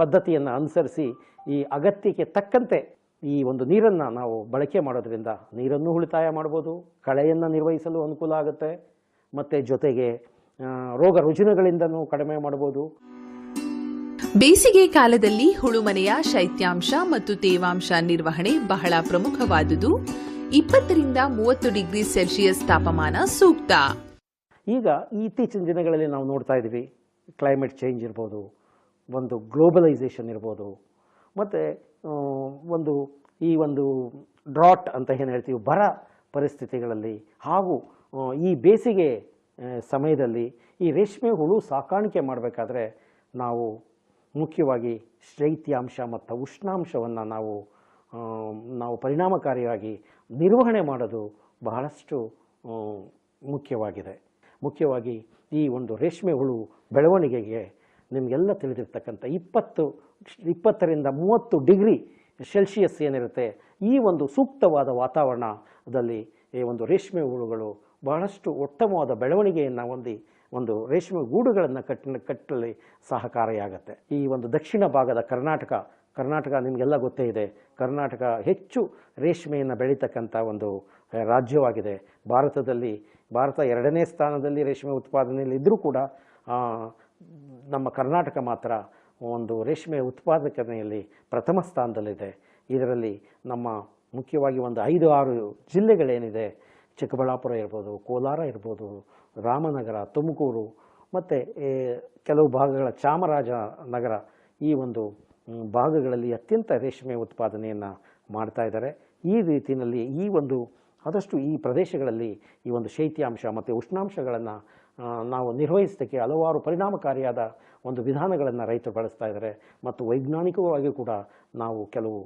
ಪದ್ಧತಿಯನ್ನು ಅನುಸರಿಸಿ ಈ ಅಗತ್ಯಕ್ಕೆ ತಕ್ಕಂತೆ ಈ ಒಂದು ನೀರನ್ನು ನಾವು ಬಳಕೆ ಮಾಡೋದ್ರಿಂದ ನೀರನ್ನು ಉಳಿತಾಯ ಮಾಡ್ಬೋದು, ಕಳೆಯನ್ನು ನಿರ್ವಹಿಸಲು ಅನುಕೂಲ ಆಗುತ್ತೆ, ಮತ್ತು ಜೊತೆಗೆ ರೋಗ ರುಜಿನಗಳಿಂದನೂ ಕಡಿಮೆ ಮಾಡಬಹುದು. ಬೇಸಿಗೆ ಕಾಲದಲ್ಲಿ ಹುಳುಮನೆಯ ಶೈತ್ಯಾಂಶ ಮತ್ತು ತೇವಾಂಶ ನಿರ್ವಹಣೆ ಬಹಳ ಪ್ರಮುಖವಾದುದು. ಇಪ್ಪತ್ತರಿಂದ ಮೂವತ್ತು ಡಿಗ್ರಿ ಸೆಲ್ಸಿಯಸ್ ತಾಪಮಾನ ಸೂಕ್ತ. ಈಗ ಇತ್ತೀಚಿನ ದಿನಗಳಲ್ಲಿ ನಾವು ನೋಡ್ತಾ ಇದ್ದೀವಿ ಕ್ಲೈಮೇಟ್ ಚೇಂಜ್ ಇರ್ಬೋದು ಒಂದು ಗ್ಲೋಬಲೈಸೇಷನ್ ಇರ್ಬೋದು ಮತ್ತು ಒಂದು ಈ ಒಂದು ಡ್ರಾಟ್ ಅಂತ ಏನು ಹೇಳ್ತೀವಿ ಬರ ಪರಿಸ್ಥಿತಿಗಳಲ್ಲಿ ಹಾಗೂ ಈ ಬೇಸಿಗೆ ಸಮಯದಲ್ಲಿ ಈ ರೇಷ್ಮೆ ಹುಳು ಸಾಕಾಣಿಕೆ ಮಾಡಬೇಕಾದ್ರೆ ನಾವು ಮುಖ್ಯವಾಗಿ ಶೈತ್ಯಾಂಶ ಮತ್ತು ಉಷ್ಣಾಂಶವನ್ನು ನಾವು ನಾವು ಪರಿಣಾಮಕಾರಿಯಾಗಿ ನಿರ್ವಹಣೆ ಮಾಡೋದು ಬಹಳಷ್ಟು ಮುಖ್ಯವಾಗಿದೆ. ಮುಖ್ಯವಾಗಿ ಈ ಒಂದು ರೇಷ್ಮೆ ಹುಳು ಬೆಳವಣಿಗೆಗೆ ನಿಮಗೆಲ್ಲ ತಿಳಿದಿರ್ತಕ್ಕಂಥ ಇಪ್ಪತ್ತು, ಇಪ್ಪತ್ತರಿಂದ ಮೂವತ್ತು ಡಿಗ್ರಿ ಸೆಲ್ಸಿಯಸ್ ಏನಿರುತ್ತೆ, ಈ ಒಂದು ಸೂಕ್ತವಾದ ವಾತಾವರಣದಲ್ಲಿ ಈ ಒಂದು ರೇಷ್ಮೆ ಹುಳುಗಳು ಬಹಳಷ್ಟು ಉತ್ತಮವಾದ ಬೆಳವಣಿಗೆಯನ್ನು ಹೊಂದಿ ಒಂದು ರೇಷ್ಮೆ ಗೂಡುಗಳನ್ನು ಕಟ್ಟಿನ ಕಟ್ಟಲಿ ಸಹಕಾರಿಯಾಗುತ್ತೆ. ಈ ಒಂದು ದಕ್ಷಿಣ ಭಾಗದ ಕರ್ನಾಟಕ ಕರ್ನಾಟಕ ನಿಮಗೆಲ್ಲ ಗೊತ್ತೇ ಇದೆ. ಕರ್ನಾಟಕ ಹೆಚ್ಚು ರೇಷ್ಮೆಯನ್ನು ಬೆಳೀತಕ್ಕಂಥ ಒಂದು ರಾಜ್ಯವಾಗಿದೆ. ಭಾರತದಲ್ಲಿ, ಭಾರತ ಎರಡನೇ ಸ್ಥಾನದಲ್ಲಿ ರೇಷ್ಮೆ ಉತ್ಪಾದನೆಯಲ್ಲಿ ಇದ್ದರೂ ಕೂಡ ನಮ್ಮ ಕರ್ನಾಟಕ ಮಾತ್ರ ಒಂದು ರೇಷ್ಮೆ ಉತ್ಪಾದಕತೆಯಲ್ಲಿ ಪ್ರಥಮ ಸ್ಥಾನದಲ್ಲಿದೆ. ಇದರಲ್ಲಿ ನಮ್ಮ ಮುಖ್ಯವಾಗಿ ಒಂದು ಐದು, ಆರು ಜಿಲ್ಲೆಗಳೇನಿದೆ ಚಿಕ್ಕಬಳ್ಳಾಪುರ ಇರ್ಬೋದು, ಕೋಲಾರ ಇರ್ಬೋದು, ರಾಮನಗರ, ತುಮಕೂರು, ಮತ್ತು ಕೆಲವು ಭಾಗಗಳ ಚಾಮರಾಜನಗರ ಈ ಒಂದು ಭಾಗಗಳಲ್ಲಿ ಅತ್ಯಂತ ರೇಷ್ಮೆ ಉತ್ಪಾದನೆಯನ್ನು ಮಾಡ್ತಾ ಇದ್ದಾರೆ. ಈ ರೀತಿಯಲ್ಲಿ ಈ ಒಂದು, ಆದಷ್ಟು ಈ ಪ್ರದೇಶಗಳಲ್ಲಿ ಈ ಒಂದು ಶೈತ್ಯಾಂಶ ಮತ್ತು ಉಷ್ಣಾಂಶಗಳನ್ನು ನಾವು ನಿರ್ವಹಿಸೋದಕ್ಕೆ ಹಲವಾರು ಪರಿಣಾಮಕಾರಿಯಾದ ಒಂದು ವಿಧಾನಗಳನ್ನು ರೈತರು ಬಳಸ್ತಾ ಇದ್ದಾರೆ. ಮತ್ತು ವೈಜ್ಞಾನಿಕವಾಗಿ ಕೂಡ ನಾವು ಕೆಲವು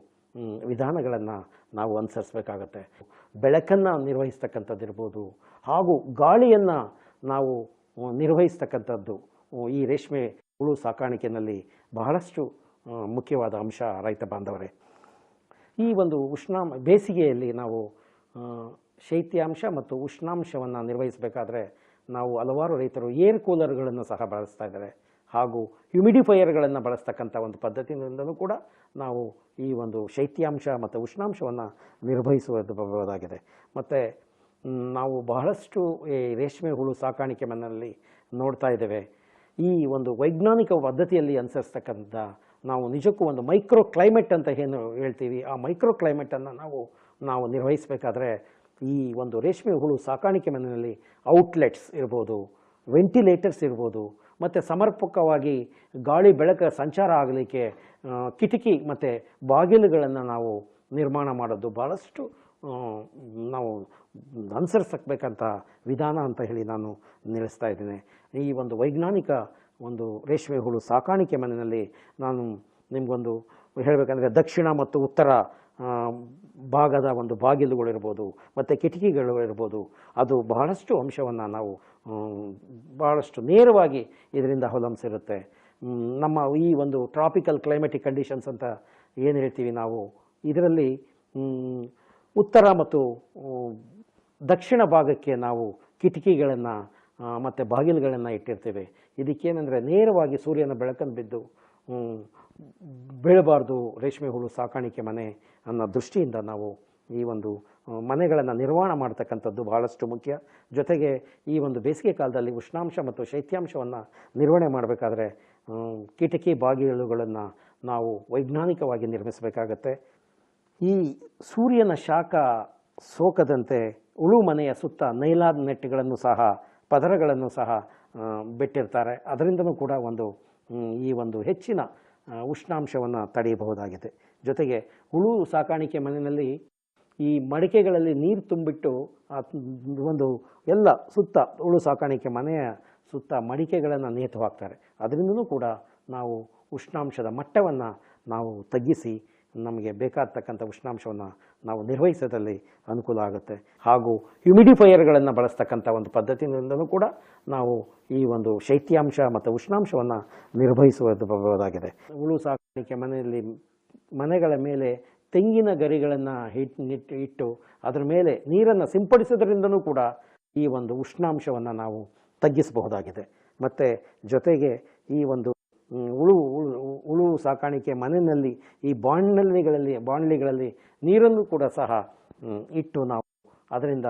ವಿಧಾನಗಳನ್ನು ನಾವು ಅನುಸರಿಸಬೇಕಾಗತ್ತೆ. ಬೆಳಕನ್ನು ನಿರ್ವಹಿಸ್ತಕ್ಕಂಥದ್ದಿರ್ಬೋದು. ಹಾಗೂ ಗಾಳಿಯನ್ನು ನಾವು ನಿರ್ವಹಿಸ್ತಕ್ಕಂಥದ್ದು ಈ ರೇಷ್ಮೆ ಹುಳು ಸಾಕಾಣಿಕೆಯಲ್ಲಿ ಬಹಳಷ್ಟು ಮುಖ್ಯವಾದ ಅಂಶ ರೈತ ಬಾಂಧವರೇ. ಈ ಒಂದು ಉಷ್ಣಾಂ, ಬೇಸಿಗೆಯಲ್ಲಿ ನಾವು ಶೈತ್ಯಾಂಶ ಮತ್ತು ಉಷ್ಣಾಂಶವನ್ನು ನಿರ್ವಹಿಸಬೇಕಾದ್ರೆ ನಾವು ಹಲವಾರು ರೈತರು ಏರ್ ಕೂಲರ್ಗಳನ್ನು ಸಹ ಬಳಸ್ತಾ ಇದ್ದಾರೆ. ಹಾಗೂ ಹ್ಯುಮಿಡಿಫೈಯರ್ಗಳನ್ನು ಬಳಸ್ತಕ್ಕಂಥ ಒಂದು ಪದ್ಧತಿಯಿಂದಲೂ ಕೂಡ ನಾವು ಈ ಒಂದು ಶೈತ್ಯಾಂಶ ಮತ್ತು ಉಷ್ಣಾಂಶವನ್ನು ನಿರ್ವಹಿಸುವುದಾಗಿದೆ ಮತ್ತು ನಾವು ಬಹಳಷ್ಟು ಈ ರೇಷ್ಮೆ ಹುಳು ಸಾಕಾಣಿಕೆ ಮನೆಯಲ್ಲಿ ನೋಡ್ತಾ ಇದ್ದೇವೆ. ಈ ಒಂದು ವೈಜ್ಞಾನಿಕ ಪದ್ಧತಿಯಲ್ಲಿ ಅನುಸರಿಸ್ತಕ್ಕಂಥ ನಾವು ನಿಜಕ್ಕೂ ಒಂದು ಮೈಕ್ರೋ ಕ್ಲೈಮೇಟ್ ಅಂತ ಏನು ಹೇಳ್ತೀವಿ, ಆ ಮೈಕ್ರೋ ಕ್ಲೈಮೇಟನ್ನು ನಾವು ನಾವು ನಿರ್ವಹಿಸಬೇಕಾದ್ರೆ ಈ ಒಂದು ರೇಷ್ಮೆ ಹುಳು ಸಾಕಾಣಿಕೆ ಮನೆಯಲ್ಲಿ ಔಟ್ಲೆಟ್ಸ್ ಇರ್ಬೋದು, ವೆಂಟಿಲೇಟರ್ಸ್ ಇರ್ಬೋದು ಮತ್ತು ಸಮರ್ಪಕವಾಗಿ ಗಾಳಿ ಬೆಳಕ ಸಂಚಾರ ಆಗಲಿಕ್ಕೆ ಕಿಟಕಿ ಮತ್ತು ಬಾಗಿಲುಗಳನ್ನು ನಾವು ನಿರ್ಮಾಣ ಮಾಡೋದು ಭಾಳಷ್ಟು ನಾವು ಅನುಸರಿಸಬೇಕಂತ ವಿಧಾನ ಅಂತ ಹೇಳಿ ನಾನು ನಿಲ್ಲಿಸ್ತಾ ಇದ್ದೇನೆ. ಈ ಒಂದು ವೈಜ್ಞಾನಿಕ ಒಂದು ರೇಷ್ಮೆ ಹುಳು ಸಾಕಾಣಿಕೆ ಮನೆಯಲ್ಲಿ ನಾನು ನಿಮಗೊಂದು ಹೇಳಬೇಕಂದ್ರೆ ದಕ್ಷಿಣ ಮತ್ತು ಉತ್ತರ ಭಾಗದ ಒಂದು ಬಾಗಿಲುಗಳಿರ್ಬೋದು, ಮತ್ತು ಕಿಟಕಿಗಳು ಇರ್ಬೋದು, ಅದು ಬಹಳಷ್ಟು ಅಂಶವನ್ನು ನಾವು ಬಹಳಷ್ಟು ನೇರವಾಗಿ ಇದರಿಂದ ಅವಲಂಬಿಸಿರುತ್ತೆ ನಮ್ಮ ಈ ಒಂದು ಟ್ರಾಪಿಕಲ್ ಕ್ಲೈಮೆಟಿಕ್ ಕಂಡೀಷನ್ಸ್ ಅಂತ ಏನು ಹೇಳ್ತೀವಿ ನಾವು? ಇದರಲ್ಲಿ ಉತ್ತರ ಮತ್ತು ದಕ್ಷಿಣ ಭಾಗಕ್ಕೆ ನಾವು ಕಿಟಕಿಗಳನ್ನು ಮತ್ತು ಬಾಗಿಲುಗಳನ್ನು ಇಟ್ಟಿರ್ತೇವೆ. ಇದಕ್ಕೇನೆಂದರೆ ನೇರವಾಗಿ ಸೂರ್ಯನ ಬೆಳಕನ್ನು ಬಿದ್ದು ಬೀಳಬಾರ್ದು ರೇಷ್ಮೆ ಹುಳು ಸಾಕಾಣಿಕೆ ಮನೆ ಅನ್ನೋ ದೃಷ್ಟಿಯಿಂದ ನಾವು ಈ ಒಂದು ಮನೆಗಳನ್ನು ನಿರ್ವಹಣೆ ಮಾಡ್ತಕ್ಕಂಥದ್ದು ಬಹಳಷ್ಟು ಮುಖ್ಯ. ಜೊತೆಗೆ ಈ ಒಂದು ಬೇಸಿಗೆ ಕಾಲದಲ್ಲಿ ಉಷ್ಣಾಂಶ ಮತ್ತು ಶೈತ್ಯಾಂಶವನ್ನು ನಿರ್ವಹಣೆ ಮಾಡಬೇಕಾದ್ರೆ ಕಿಟಕಿ ಬಾಗಿಲುಗಳನ್ನು ನಾವು ವೈಜ್ಞಾನಿಕವಾಗಿ ನಿರ್ಮಿಸಬೇಕಾಗತ್ತೆ. ಈ ಸೂರ್ಯನ ಶಾಖ ಸೋಕದಂತೆ ಉಳು ಮನೆಯ ಸುತ್ತ ನೈಲಾದ್ ನೆಟ್ಗಳನ್ನು ಸಹ, ಪದರಗಳನ್ನು ಸಹ ಬಿಟ್ಟಿರ್ತಾರೆ. ಅದರಿಂದನೂ ಕೂಡ ಒಂದು ಈ ಒಂದು ಹೆಚ್ಚಿನ ಉಷ್ಣಾಂಶವನ್ನು ತಡೆಯಬಹುದಾಗಿದೆ. ಜೊತೆಗೆ ಹುಳು ಸಾಕಾಣಿಕೆ ಮನೆಯಲ್ಲಿ ಈ ಮಡಿಕೆಗಳಲ್ಲಿ ನೀರು ತುಂಬಿಟ್ಟು ಆ ಒಂದು ಎಲ್ಲ ಸುತ್ತ ಹುಳು ಸಾಕಾಣಿಕೆ ಮನೆಯ ಸುತ್ತ ಮಡಿಕೆಗಳನ್ನು ನೇತು ಹಾಕ್ತಾರೆ ಅದರಿಂದಲೂ ಕೂಡ ನಾವು ಉಷ್ಣಾಂಶದ ಮಟ್ಟವನ್ನು ನಾವು ತಗ್ಗಿಸಿ ನಮಗೆ ಬೇಕಾಗ್ತಕ್ಕಂಥ ಉಷ್ಣಾಂಶವನ್ನು ನಾವು ನಿರ್ವಹಿಸೋದ್ರಲ್ಲಿ ಅನುಕೂಲ ಆಗುತ್ತೆ. ಹಾಗೂ ಹ್ಯುಮಿಡಿಫೈಯರ್ಗಳನ್ನು ಬಳಸ್ತಕ್ಕಂಥ ಒಂದು ಪದ್ಧತಿಯಿಂದಲೂ ಕೂಡ ನಾವು ಈ ಒಂದು ಶೈತ್ಯಾಂಶ ಮತ್ತು ಉಷ್ಣಾಂಶವನ್ನು ನಿರ್ವಹಿಸುವುದಾಗಿದೆ ಹುಳು ಸಾಕಾಣಿಕೆ ಮನೆಯಲ್ಲಿ ಮನೆಗಳ ಮೇಲೆ ತೆಂಗಿನ ಗರಿಗಳನ್ನು ಹಿಟ್ಟು ಇಟ್ಟು ಅದರ ಮೇಲೆ ನೀರನ್ನು ಸಿಂಪಡಿಸೋದ್ರಿಂದನೂ ಕೂಡ ಈ ಒಂದು ಉಷ್ಣಾಂಶವನ್ನು ನಾವು ತಗ್ಗಿಸಬಹುದಾಗಿದೆ. ಮತ್ತು ಜೊತೆಗೆ ಈ ಒಂದು ಉಳು ಉಳು ಸಾಕಾಣಿಕೆ ಮನೆಯಲ್ಲಿ ಈ ಬಾಣಲಿಗಳಲ್ಲಿ ಬಾಣಲಿಗಳಲ್ಲಿ ನೀರನ್ನು ಕೂಡ ಸಹ ಇಟ್ಟು ನಾವು ಅದರಿಂದ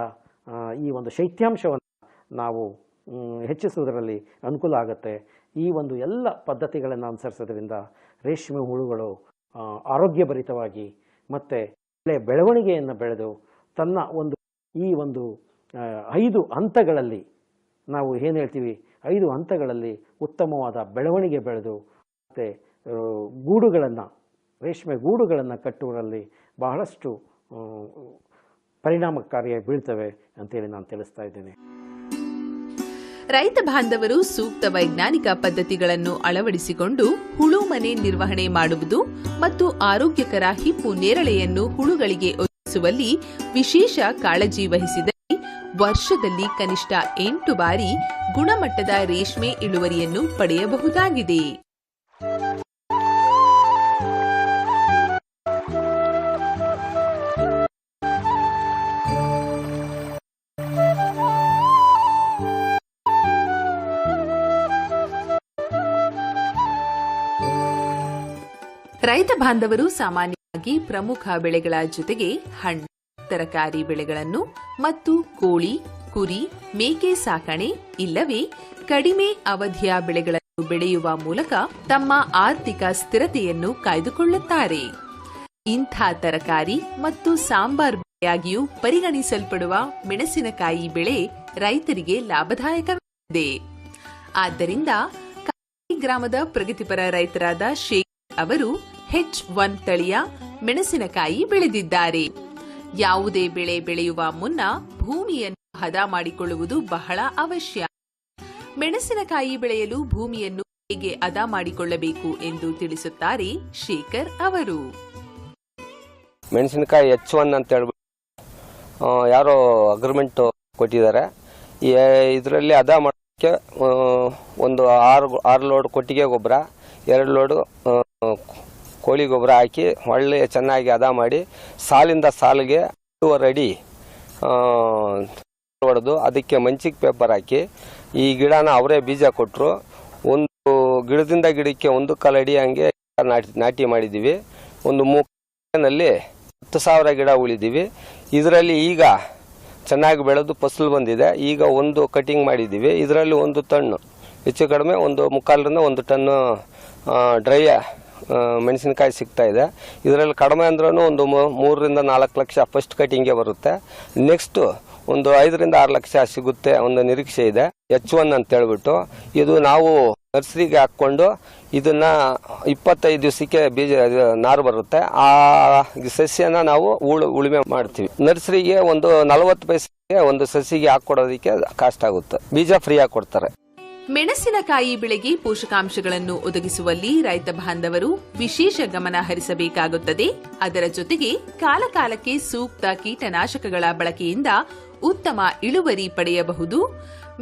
ಈ ಒಂದು ಶೈತ್ಯಾಂಶವನ್ನು ನಾವು ಹೆಚ್ಚಿಸುವುದರಲ್ಲಿ ಅನುಕೂಲ ಆಗುತ್ತೆ. ಈ ಒಂದು ಎಲ್ಲ ಪದ್ಧತಿಗಳನ್ನು ಅನುಸರಿಸೋದ್ರಿಂದ ರೇಷ್ಮೆ ಹುಳುಗಳು ಆರೋಗ್ಯಭರಿತವಾಗಿ ಮತ್ತು ಒಳ್ಳೆಯ ಬೆಳವಣಿಗೆಯನ್ನು ಬೆಳೆದು ತನ್ನ ಒಂದು ಈ ಒಂದು ಐದು ಹಂತಗಳಲ್ಲಿ ನಾವು ಏನು ಹೇಳ್ತೀವಿ? ಐದು ಹಂತಗಳಲ್ಲಿ ಉತ್ತಮವಾದ ಬೆಳವಣಿಗೆ ಬೆಳೆದು ಮತ್ತು ಗೂಡುಗಳನ್ನು, ರೇಷ್ಮೆ ಗೂಡುಗಳನ್ನು ಕಟ್ಟುವುದರಲ್ಲಿ ಬಹಳಷ್ಟು ಪರಿಣಾಮಕಾರಿಯಾಗಿ ಬೀಳ್ತವೆ ಅಂತೇಳಿ ನಾನು ತಿಳಿಸ್ತಾ ಇದ್ದೇನೆ. ರೈತ ಬಾಂಧವರು ಸೂಕ್ತ ವೈಜ್ಞಾನಿಕ ಪದ್ಧತಿಗಳನ್ನು ಅಳವಡಿಸಿಕೊಂಡು ಹುಳು ಮನೆ ನಿರ್ವಹಣೆ ಮಾಡುವುದು ಮತ್ತು ಆರೋಗ್ಯಕರ ಹಿಪ್ಪು ನೇರಳೆಯನ್ನು ಹುಳುಗಳಿಗೆ ಒದಗಿಸುವಲ್ಲಿ ವಿಶೇಷ ಕಾಳಜಿ ವಹಿಸಿದರೆ ವರ್ಷದಲ್ಲಿ ಕನಿಷ್ಠ ಎಂಟು ಬಾರಿ ಗುಣಮಟ್ಟದ ರೇಷ್ಮೆ ಇಳುವರಿಯನ್ನು ಪಡೆಯಬಹುದಾಗಿದೆ. ರೈತ ಬಾಂಧವರು ಸಾಮಾನ್ಯವಾಗಿ ಪ್ರಮುಖ ಬೆಳೆಗಳ ಜೊತೆಗೆ ಹಣ್ಣು, ತರಕಾರಿ ಬೆಳೆಗಳನ್ನು ಮತ್ತು ಕೋಳಿ, ಕುರಿ, ಮೇಕೆ ಸಾಕಣೆ ಇಲ್ಲವೇ ಕಡಿಮೆ ಅವಧಿಯ ಬೆಳೆಗಳನ್ನು ಬೆಳೆಯುವ ಮೂಲಕ ತಮ್ಮ ಆರ್ಥಿಕ ಸ್ಥಿರತೆಯನ್ನು ಕಾಯ್ದುಕೊಳ್ಳುತ್ತಾರೆ. ಇಂಥ ತರಕಾರಿ ಮತ್ತು ಸಾಂಬಾರ್ ಬೆಳೆಯಾಗಿಯೂ ಪರಿಗಣಿಸಲ್ಪಡುವ ಮೆಣಸಿನಕಾಯಿ ಬೆಳೆ ರೈತರಿಗೆ ಲಾಭದಾಯಕವಾಗಿದೆ. ಆದ್ದರಿಂದ ಗ್ರಾಮದ ಪ್ರಗತಿಪರ ರೈತರಾದ ಶೇಖ್ ಅವರು ಹೆಚ್ ಒನ್ ತಳಿಯ ಮೆಣಸಿನಕಾಯಿ ಬೆಳೆದಿದ್ದಾರೆ. ಯಾವುದೇ ಬೆಳೆ ಬೆಳೆಯುವ ಮುನ್ನ ಭೂಮಿಯನ್ನು ಹದ ಮಾಡಿಕೊಳ್ಳುವುದು ಬಹಳ ಅವಶ್ಯ. ಮೆಣಸಿನಕಾಯಿ ಬೆಳೆಯಲು ಭೂಮಿಯನ್ನು ಹೇಗೆ ಹದ ಮಾಡಿಕೊಳ್ಳಬೇಕು ಎಂದು ತಿಳಿಸುತ್ತಾರೆ ಶೇಖರ್ ಅವರು. ಮೆಣಸಿನಕಾಯಿ ಎಚ್ ಒನ್ ಅಂತ ಹೇಳ್ಬಿಟ್ಟು ಯಾರೋ ಅಗ್ರಿಮೆಂಟ್ ಕೊಟ್ಟಿದ್ದಾರೆ. ಇದರಲ್ಲಿ ಅದ ಮಾಡೋಕ್ಕೆ ಒಂದು ಆರು ಆರು ಲೋಡ್ ಕೊಟ್ಟಿಗೆ ಗೊಬ್ಬರ, ಎರಡು ಲೋಡು ಕೋಳಿ ಗೊಬ್ಬರ ಹಾಕಿ ಒಳ್ಳೆ ಚೆನ್ನಾಗಿ ಹದ ಮಾಡಿ ಸಾಲಿಂದ ಸಾಲಿಗೆ ಎರಡೂವರೆ ಅಡಿ ಹೊಡೆದು ಅದಕ್ಕೆ ಮಂಚಿಗೆ ಪೇಪರ್ ಹಾಕಿ, ಈ ಗಿಡನ ಅವರೇ ಬೀಜ ಕೊಟ್ಟರು ಒಂದು ಗಿಡದಿಂದ ಗಿಡಕ್ಕೆ ಒಂದು ಕಾಲು ಅಡಿ ಹಂಗೆ ನಾಟಿ ನಾಟಿ ಮಾಡಿದ್ದೀವಿ. ಒಂದು ಮೂನಲ್ಲಿ ಹತ್ತು ಸಾವಿರ ಗಿಡ ಉಳಿದೀವಿ. ಇದರಲ್ಲಿ ಈಗ ಚೆನ್ನಾಗಿ ಬೆಳೆದು ಫಸಲು ಬಂದಿದೆ. ಈಗ ಒಂದು ಕಟಿಂಗ್ ಮಾಡಿದ್ದೀವಿ. ಇದರಲ್ಲಿ ಒಂದು ಟನ್ನು, ಹೆಚ್ಚು ಕಡಿಮೆ ಒಂದು ಮುಕ್ಕಾಲರಿಂದ ಒಂದು ಟನ್ನು ಡ್ರೈ ಮೆಣಸಿನಕಾಯಿ ಸಿಗ್ತಾ ಇದೆ. ಇದರಲ್ಲಿ ಕಡಿಮೆ ಅಂದ್ರೂ ಒಂದು ಮೂರರಿಂದ ನಾಲ್ಕು ಲಕ್ಷ ಫಸ್ಟ್ ಕಟಿಂಗ್ಗೆ ಬರುತ್ತೆ. ನೆಕ್ಸ್ಟು ಒಂದು ಐದರಿಂದ ಆರು ಲಕ್ಷ ಸಿಗುತ್ತೆ, ಒಂದು ನಿರೀಕ್ಷೆ ಇದೆ. ಎಚ್ ಒನ್ ಅಂತ ಹೇಳ್ಬಿಟ್ಟು ಇದು ನಾವು ನರ್ಸರಿಗೆ ಹಾಕ್ಕೊಂಡು ಇದನ್ನ ಇಪ್ಪತ್ತೈದು ದಿವಸಕ್ಕೆ ಬೀಜ ನಾರು ಬರುತ್ತೆ. ಆ ಸಸ್ಯನ ನಾವು ಉಳು, ಉಳುಮೆ ಮಾಡ್ತೀವಿ. ನರ್ಸರಿಗೆ ಒಂದು ನಲವತ್ತು ಪೈಸೆಗೆ ಒಂದು ಸಸಿಗೆ ಹಾಕೊಡೋದಕ್ಕೆ ಕಾಸ್ಟ್ ಆಗುತ್ತೆ. ಬೀಜ ಫ್ರೀ ಆಗಿ ಕೊಡ್ತಾರೆ. ಮೆಣಸಿನಕಾಯಿ ಬೆಳೆಗೆ ಪೋಷಕಾಂಶಗಳನ್ನು ಒದಗಿಸುವಲ್ಲಿ ರೈತ ಬಾಂಧವರು ವಿಶೇಷ ಗಮನ ಹರಿಸಬೇಕಾಗುತ್ತದೆ. ಅದರ ಜೊತೆಗೆ ಕಾಲಕಾಲಕ್ಕೆ ಸೂಕ್ತ ಕೀಟನಾಶಕಗಳ ಬಳಕೆಯಿಂದ ಉತ್ತಮ ಇಳುವರಿ ಪಡೆಯಬಹುದು.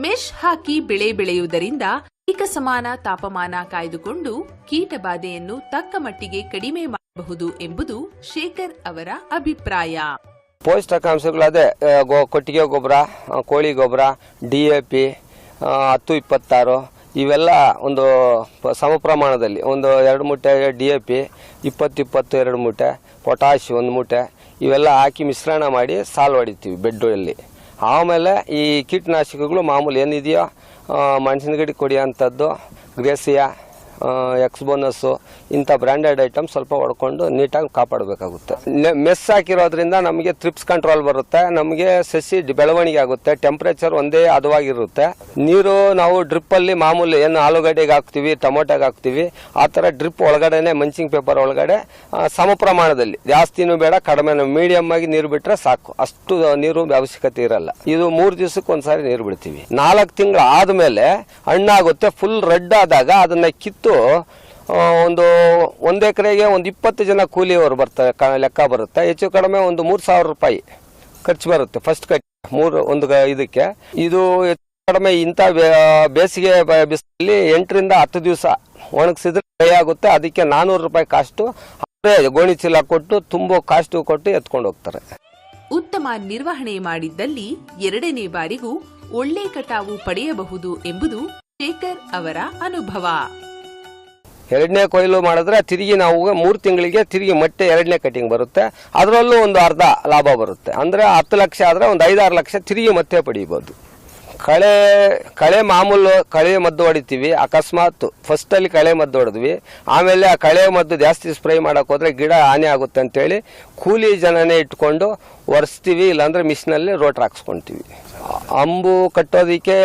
ಮೆಶ್ ಹಾಕಿ ಬೆಳೆ ಬೆಳೆಯುವುದರಿಂದ ಏಕ ಸಮಾನ ತಾಪಮಾನ ಕಾಯ್ದುಕೊಂಡು ಕೀಟ ಬಾಧೆಯನ್ನು ತಕ್ಕ ಮಟ್ಟಿಗೆ ಕಡಿಮೆ ಮಾಡಬಹುದು ಎಂಬುದು ಶೇಖರ್ ಅವರ ಅಭಿಪ್ರಾಯ. ಪೋಷಕಾಂಶಗಳಾದ ಕೊಟ್ಟಿಗೆ ಗೊಬ್ಬರ ಕೋಳಿ ಗೊಬ್ಬರ, ಡಿ ಎ ಪಿ ಹತ್ತು, ಇಪ್ಪತ್ತಾರು, ಇವೆಲ್ಲ ಒಂದು ಸಮ ಪ್ರಮಾಣದಲ್ಲಿ. ಒಂದು ಎರಡು ಮೂಟೆ ಡಿ ಎ ಪಿ, ಇಪ್ಪತ್ತು ಇಪ್ಪತ್ತು, ಎರಡು ಮೂಟೆ ಪೊಟ್ಯಾಶ್ ಒಂದು ಮೂಟೆ, ಇವೆಲ್ಲ ಹಾಕಿ ಮಿಶ್ರಣ ಮಾಡಿ ಸಾಲು ಹೊಡಿತೀವಿ ಬೆಡ್ಡಲ್ಲಿ ಆಮೇಲೆ ಈ ಕೀಟನಾಶಕಗಳು ಮಾಮೂಲಿ ಏನಿದೆಯೋ ಮೆಣಸಿನ ಗಿಡ ಕೊಡಿಯೋಂಥದ್ದು ಗ್ರೇಸಿಯಾ ಎಕ್ಸ್ ಬೋನಸ್ಸು ಇಂಥ ಬ್ರ್ಯಾಂಡೆಡ್ ಐಟಮ್ ಸ್ವಲ್ಪ ಹೊಡ್ಕೊಂಡು ನೀಟಾಗಿ ಕಾಪಾಡಬೇಕಾಗುತ್ತೆ. ಮೆಸ್ ಹಾಕಿರೋದ್ರಿಂದ ನಮಗೆ ಟ್ರಿಪ್ಸ್ ಕಂಟ್ರೋಲ್ ಬರುತ್ತೆ, ನಮಗೆ ಸಸಿ ಬೆಳವಣಿಗೆ ಆಗುತ್ತೆ, ಟೆಂಪ್ರೇಚರ್ ಒಂದೇ ಹದವಾಗಿರುತ್ತೆ ನೀರು ನಾವು ಡ್ರಿಪ್ಪಲ್ಲಿ ಮಾಮೂಲಿ ಏನು ಆಲೂಗಡ್ಡೆಗೆ ಹಾಕ್ತೀವಿ, ಟೊಮೊಟೊಗೆ ಹಾಕ್ತೀವಿ, ಆ ಥರ ಡ್ರಿಪ್ ಒಳಗಡೆನೆ ಮಂಚಿಂಗ್ ಪೇಪರ್ ಒಳಗಡೆ ಸಮ ಪ್ರಮಾಣದಲ್ಲಿ. ಜಾಸ್ತಿನೂ ಬೇಡ, ಕಡಿಮೆ ಮೀಡಿಯಮ್ ಆಗಿ ನೀರು ಬಿಟ್ರೆ ಸಾಕು. ಅಷ್ಟು ನೀರು ಅವಶ್ಯಕತೆ ಇರಲ್ಲ. ಇದು ಮೂರು ದಿವಸಕ್ಕೆ ಒಂದ್ಸಾರಿ ನೀರು ಬಿಡ್ತೀವಿ. ನಾಲ್ಕು ತಿಂಗಳು ಆದಮೇಲೆ ಹಣ್ಣಾಗುತ್ತೆ ಫುಲ್ ರೆಡ್ ಆದಾಗ ಅದನ್ನ ಕಿತ್ತು ಒಂದು ಒಂದು ಎಕರೆಗೆ ಒಂದು ಇಪ್ಪತ್ತು ಜನ ಕೂಲಿಯವರು ಬರ್ತಾರೆ, ಕ- ಲೆಕ್ಕ ಬರುತ್ತೆ. ಹೆಚ್ಚು ಕಡಿಮೆ ಒಂದು ಮೂರು ಸಾವಿರ ರೂಪಾಯಿ ಖರ್ಚು ಬರುತ್ತೆ ಫಸ್ಟ್ ಕಟ್ ಮೂರು, ಒಂದು ಇದಕ್ಕೆ. ಇದು ಹೆಚ್ಚು ಕಡಿಮೆ ಇಂಥ ಬೇಸಿಗೆ ಬಿಸಿಲಲ್ಲಿ ಎಂಟರಿಂದ ಹತ್ತು ದಿವಸ ಒಣಗಿಸಿದ್ರೆ ಡ್ರೈ ಆಗುತ್ತೆ. ಅದಕ್ಕೆ ನಾನ್ನೂರು ರೂಪಾಯಿ ಕಾಸ್ಟು ಗೋಣಿ ಚೀಲ ಕೊಟ್ಟು, ತುಂಬೋ ಕಾಸ್ಟು ಕೊಟ್ಟು ಎತ್ಕೊಂಡು ಹೋಗ್ತಾರೆ. ಉತ್ತಮ ನಿರ್ವಹಣೆ ಮಾಡಿದ್ದಲ್ಲಿ ಎರಡನೇ ಬಾರಿಗೂ ಒಳ್ಳೆ ಕಟಾವು ಪಡೆಯಬಹುದು ಎಂಬುದು ಶೇಖರ್ ಅವರ ಅನುಭವ. ಎರಡನೇ ಕೊಯ್ಲು ಮಾಡಿದ್ರೆ ತಿರುಗಿ ನಾವು ಮೂರು ತಿಂಗಳಿಗೆ ತಿರುಗಿ ಮತ್ತೆ ಎರಡನೇ ಕಟಿಂಗ್ ಬರುತ್ತೆ. ಅದರಲ್ಲೂ ಒಂದು ಅರ್ಧ ಲಾಭ ಬರುತ್ತೆ. ಅಂದರೆ ಹತ್ತು ಲಕ್ಷ ಆದರೆ ಒಂದು ಐದಾರು ಲಕ್ಷ ತಿರುಗಿ ಮತ್ತೆ ಪಡೀಬೋದು. ಕಳೆ ಕಳೆ ಮಾಮೂಲು ಕಳೆ ಮದ್ದು ಹೊಡಿತೀವಿ. ಅಕಸ್ಮಾತ್ ಫಸ್ಟಲ್ಲಿ ಕಳೆ ಮದ್ದು ಹೊಡೆದ್ವಿ. ಆಮೇಲೆ ಆ ಕಳೆ ಮದ್ದು ಜಾಸ್ತಿ ಸ್ಪ್ರೇ ಮಾಡೋಕೆ ಹೋದರೆ ಗಿಡ ಹಾನಿ ಆಗುತ್ತೆ ಅಂತೇಳಿ ಕೂಲಿ ಜನನೇ ಇಟ್ಕೊಂಡು ಒರೆಸ್ತೀವಿ, ಇಲ್ಲಾಂದರೆ ಮಿಷಿನಲ್ಲಿ ರೋಟ್ರ್ ಹಾಕ್ಸ್ಕೊತೀವಿ. ಅಂಬು ಕಟ್ಟೋದಕ್ಕೆ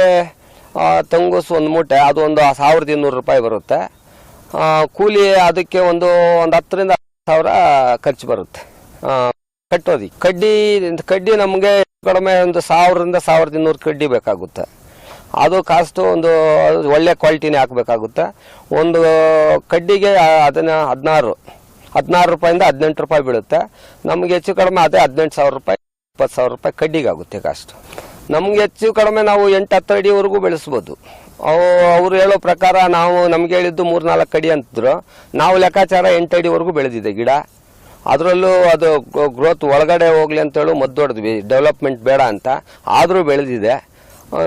ತಂಗುಸ್ ಒಂದು ಮೂಟೆ, ಅದು ಒಂದು ಸಾವಿರದ ಇನ್ನೂರು ರೂಪಾಯಿ ಬರುತ್ತೆ. ಕೂಲಿ ಅದಕ್ಕೆ ಒಂದು ಒಂದು ಹತ್ತರಿಂದ ಹತ್ತು ಸಾವಿರ ಖರ್ಚು ಬರುತ್ತೆ. ಕಟ್ಟೋದಿ. ಕಡ್ಡಿ ಕಡ್ಡಿ ನಮಗೆ ಕಡಿಮೆ ಒಂದು ಸಾವಿರದಿಂದ ಸಾವಿರದ ಇನ್ನೂರು ಕಡ್ಡಿ ಬೇಕಾಗುತ್ತೆ. ಅದು ಕಾಸ್ಟು ಒಂದು, ಒಳ್ಳೆ ಕ್ವಾಲಿಟಿನೇ ಹಾಕಬೇಕಾಗುತ್ತೆ. ಒಂದು ಕಡ್ಡಿಗೆ ಅದನ್ನು ಹದಿನಾರು ಹದಿನಾರು ರೂಪಾಯಿಂದ ಹದಿನೆಂಟು ರೂಪಾಯಿ ಬೀಳುತ್ತೆ. ನಮಗೆ ಹೆಚ್ಚು ಕಡಿಮೆ ಅದೇ ಹದಿನೆಂಟು ಸಾವಿರ ರೂಪಾಯಿ, ಇಪ್ಪತ್ತು ಸಾವಿರ ರೂಪಾಯಿ ಕಡ್ಡಿಗೆ ಆಗುತ್ತೆ ಕಾಸ್ಟ್. ನಮ್ಗೆ ಹೆಚ್ಚು ಕಡಿಮೆ ನಾವು ಎಂಟು, ಹತ್ತು ಅಡಿವರೆಗೂ ಬೆಳೆಸ್ಬೋದು. ಅವು ಅವ್ರು ಹೇಳೋ ಪ್ರಕಾರ ನಾವು ನಮ್ಗೆ ಹೇಳಿದ್ದು ಮೂರು ನಾಲ್ಕು ಅಡಿ ಅಂತಿದ್ರು. ನಾವು ಲೆಕ್ಕಾಚಾರ ಎಂಟು ಅಡಿವರೆಗೂ ಬೆಳೆದಿದೆ ಗಿಡ. ಅದರಲ್ಲೂ ಅದು ಗ್ರೋತ್ ಒಳಗಡೆ ಹೋಗ್ಲಿ ಅಂತೇಳಿ ಮದ್ದು ಹೊಡೆದ್ವಿ. ಡೆವಲಪ್ಮೆಂಟ್ ಬೇಡ ಅಂತ. ಆದರೂ ಬೆಳೆದಿದೆ.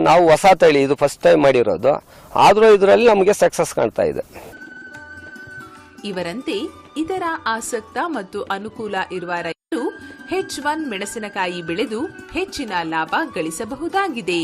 ನಾವು ಹೊಸ ತಳಿ, ಇದು ಫಸ್ಟ್ ಟೈಮ್ ಮಾಡಿರೋದು. ಆದರೂ ಇದರಲ್ಲಿ ನಮಗೆ ಸಕ್ಸಸ್ ಕಾಣ್ತಾ ಇದೆ. ಇವರಂತೆ ಇತರ ಆಸಕ್ತ ಮತ್ತು ಅನುಕೂಲ ಇರುವ ರೈತರು ಹೆಚ್ ಒನ್ ಮೆಣಸಿನಕಾಯಿ ಬೆಳೆದು ಹೆಚ್ಚಿನ ಲಾಭ ಗಳಿಸಬಹುದಾಗಿದೆ.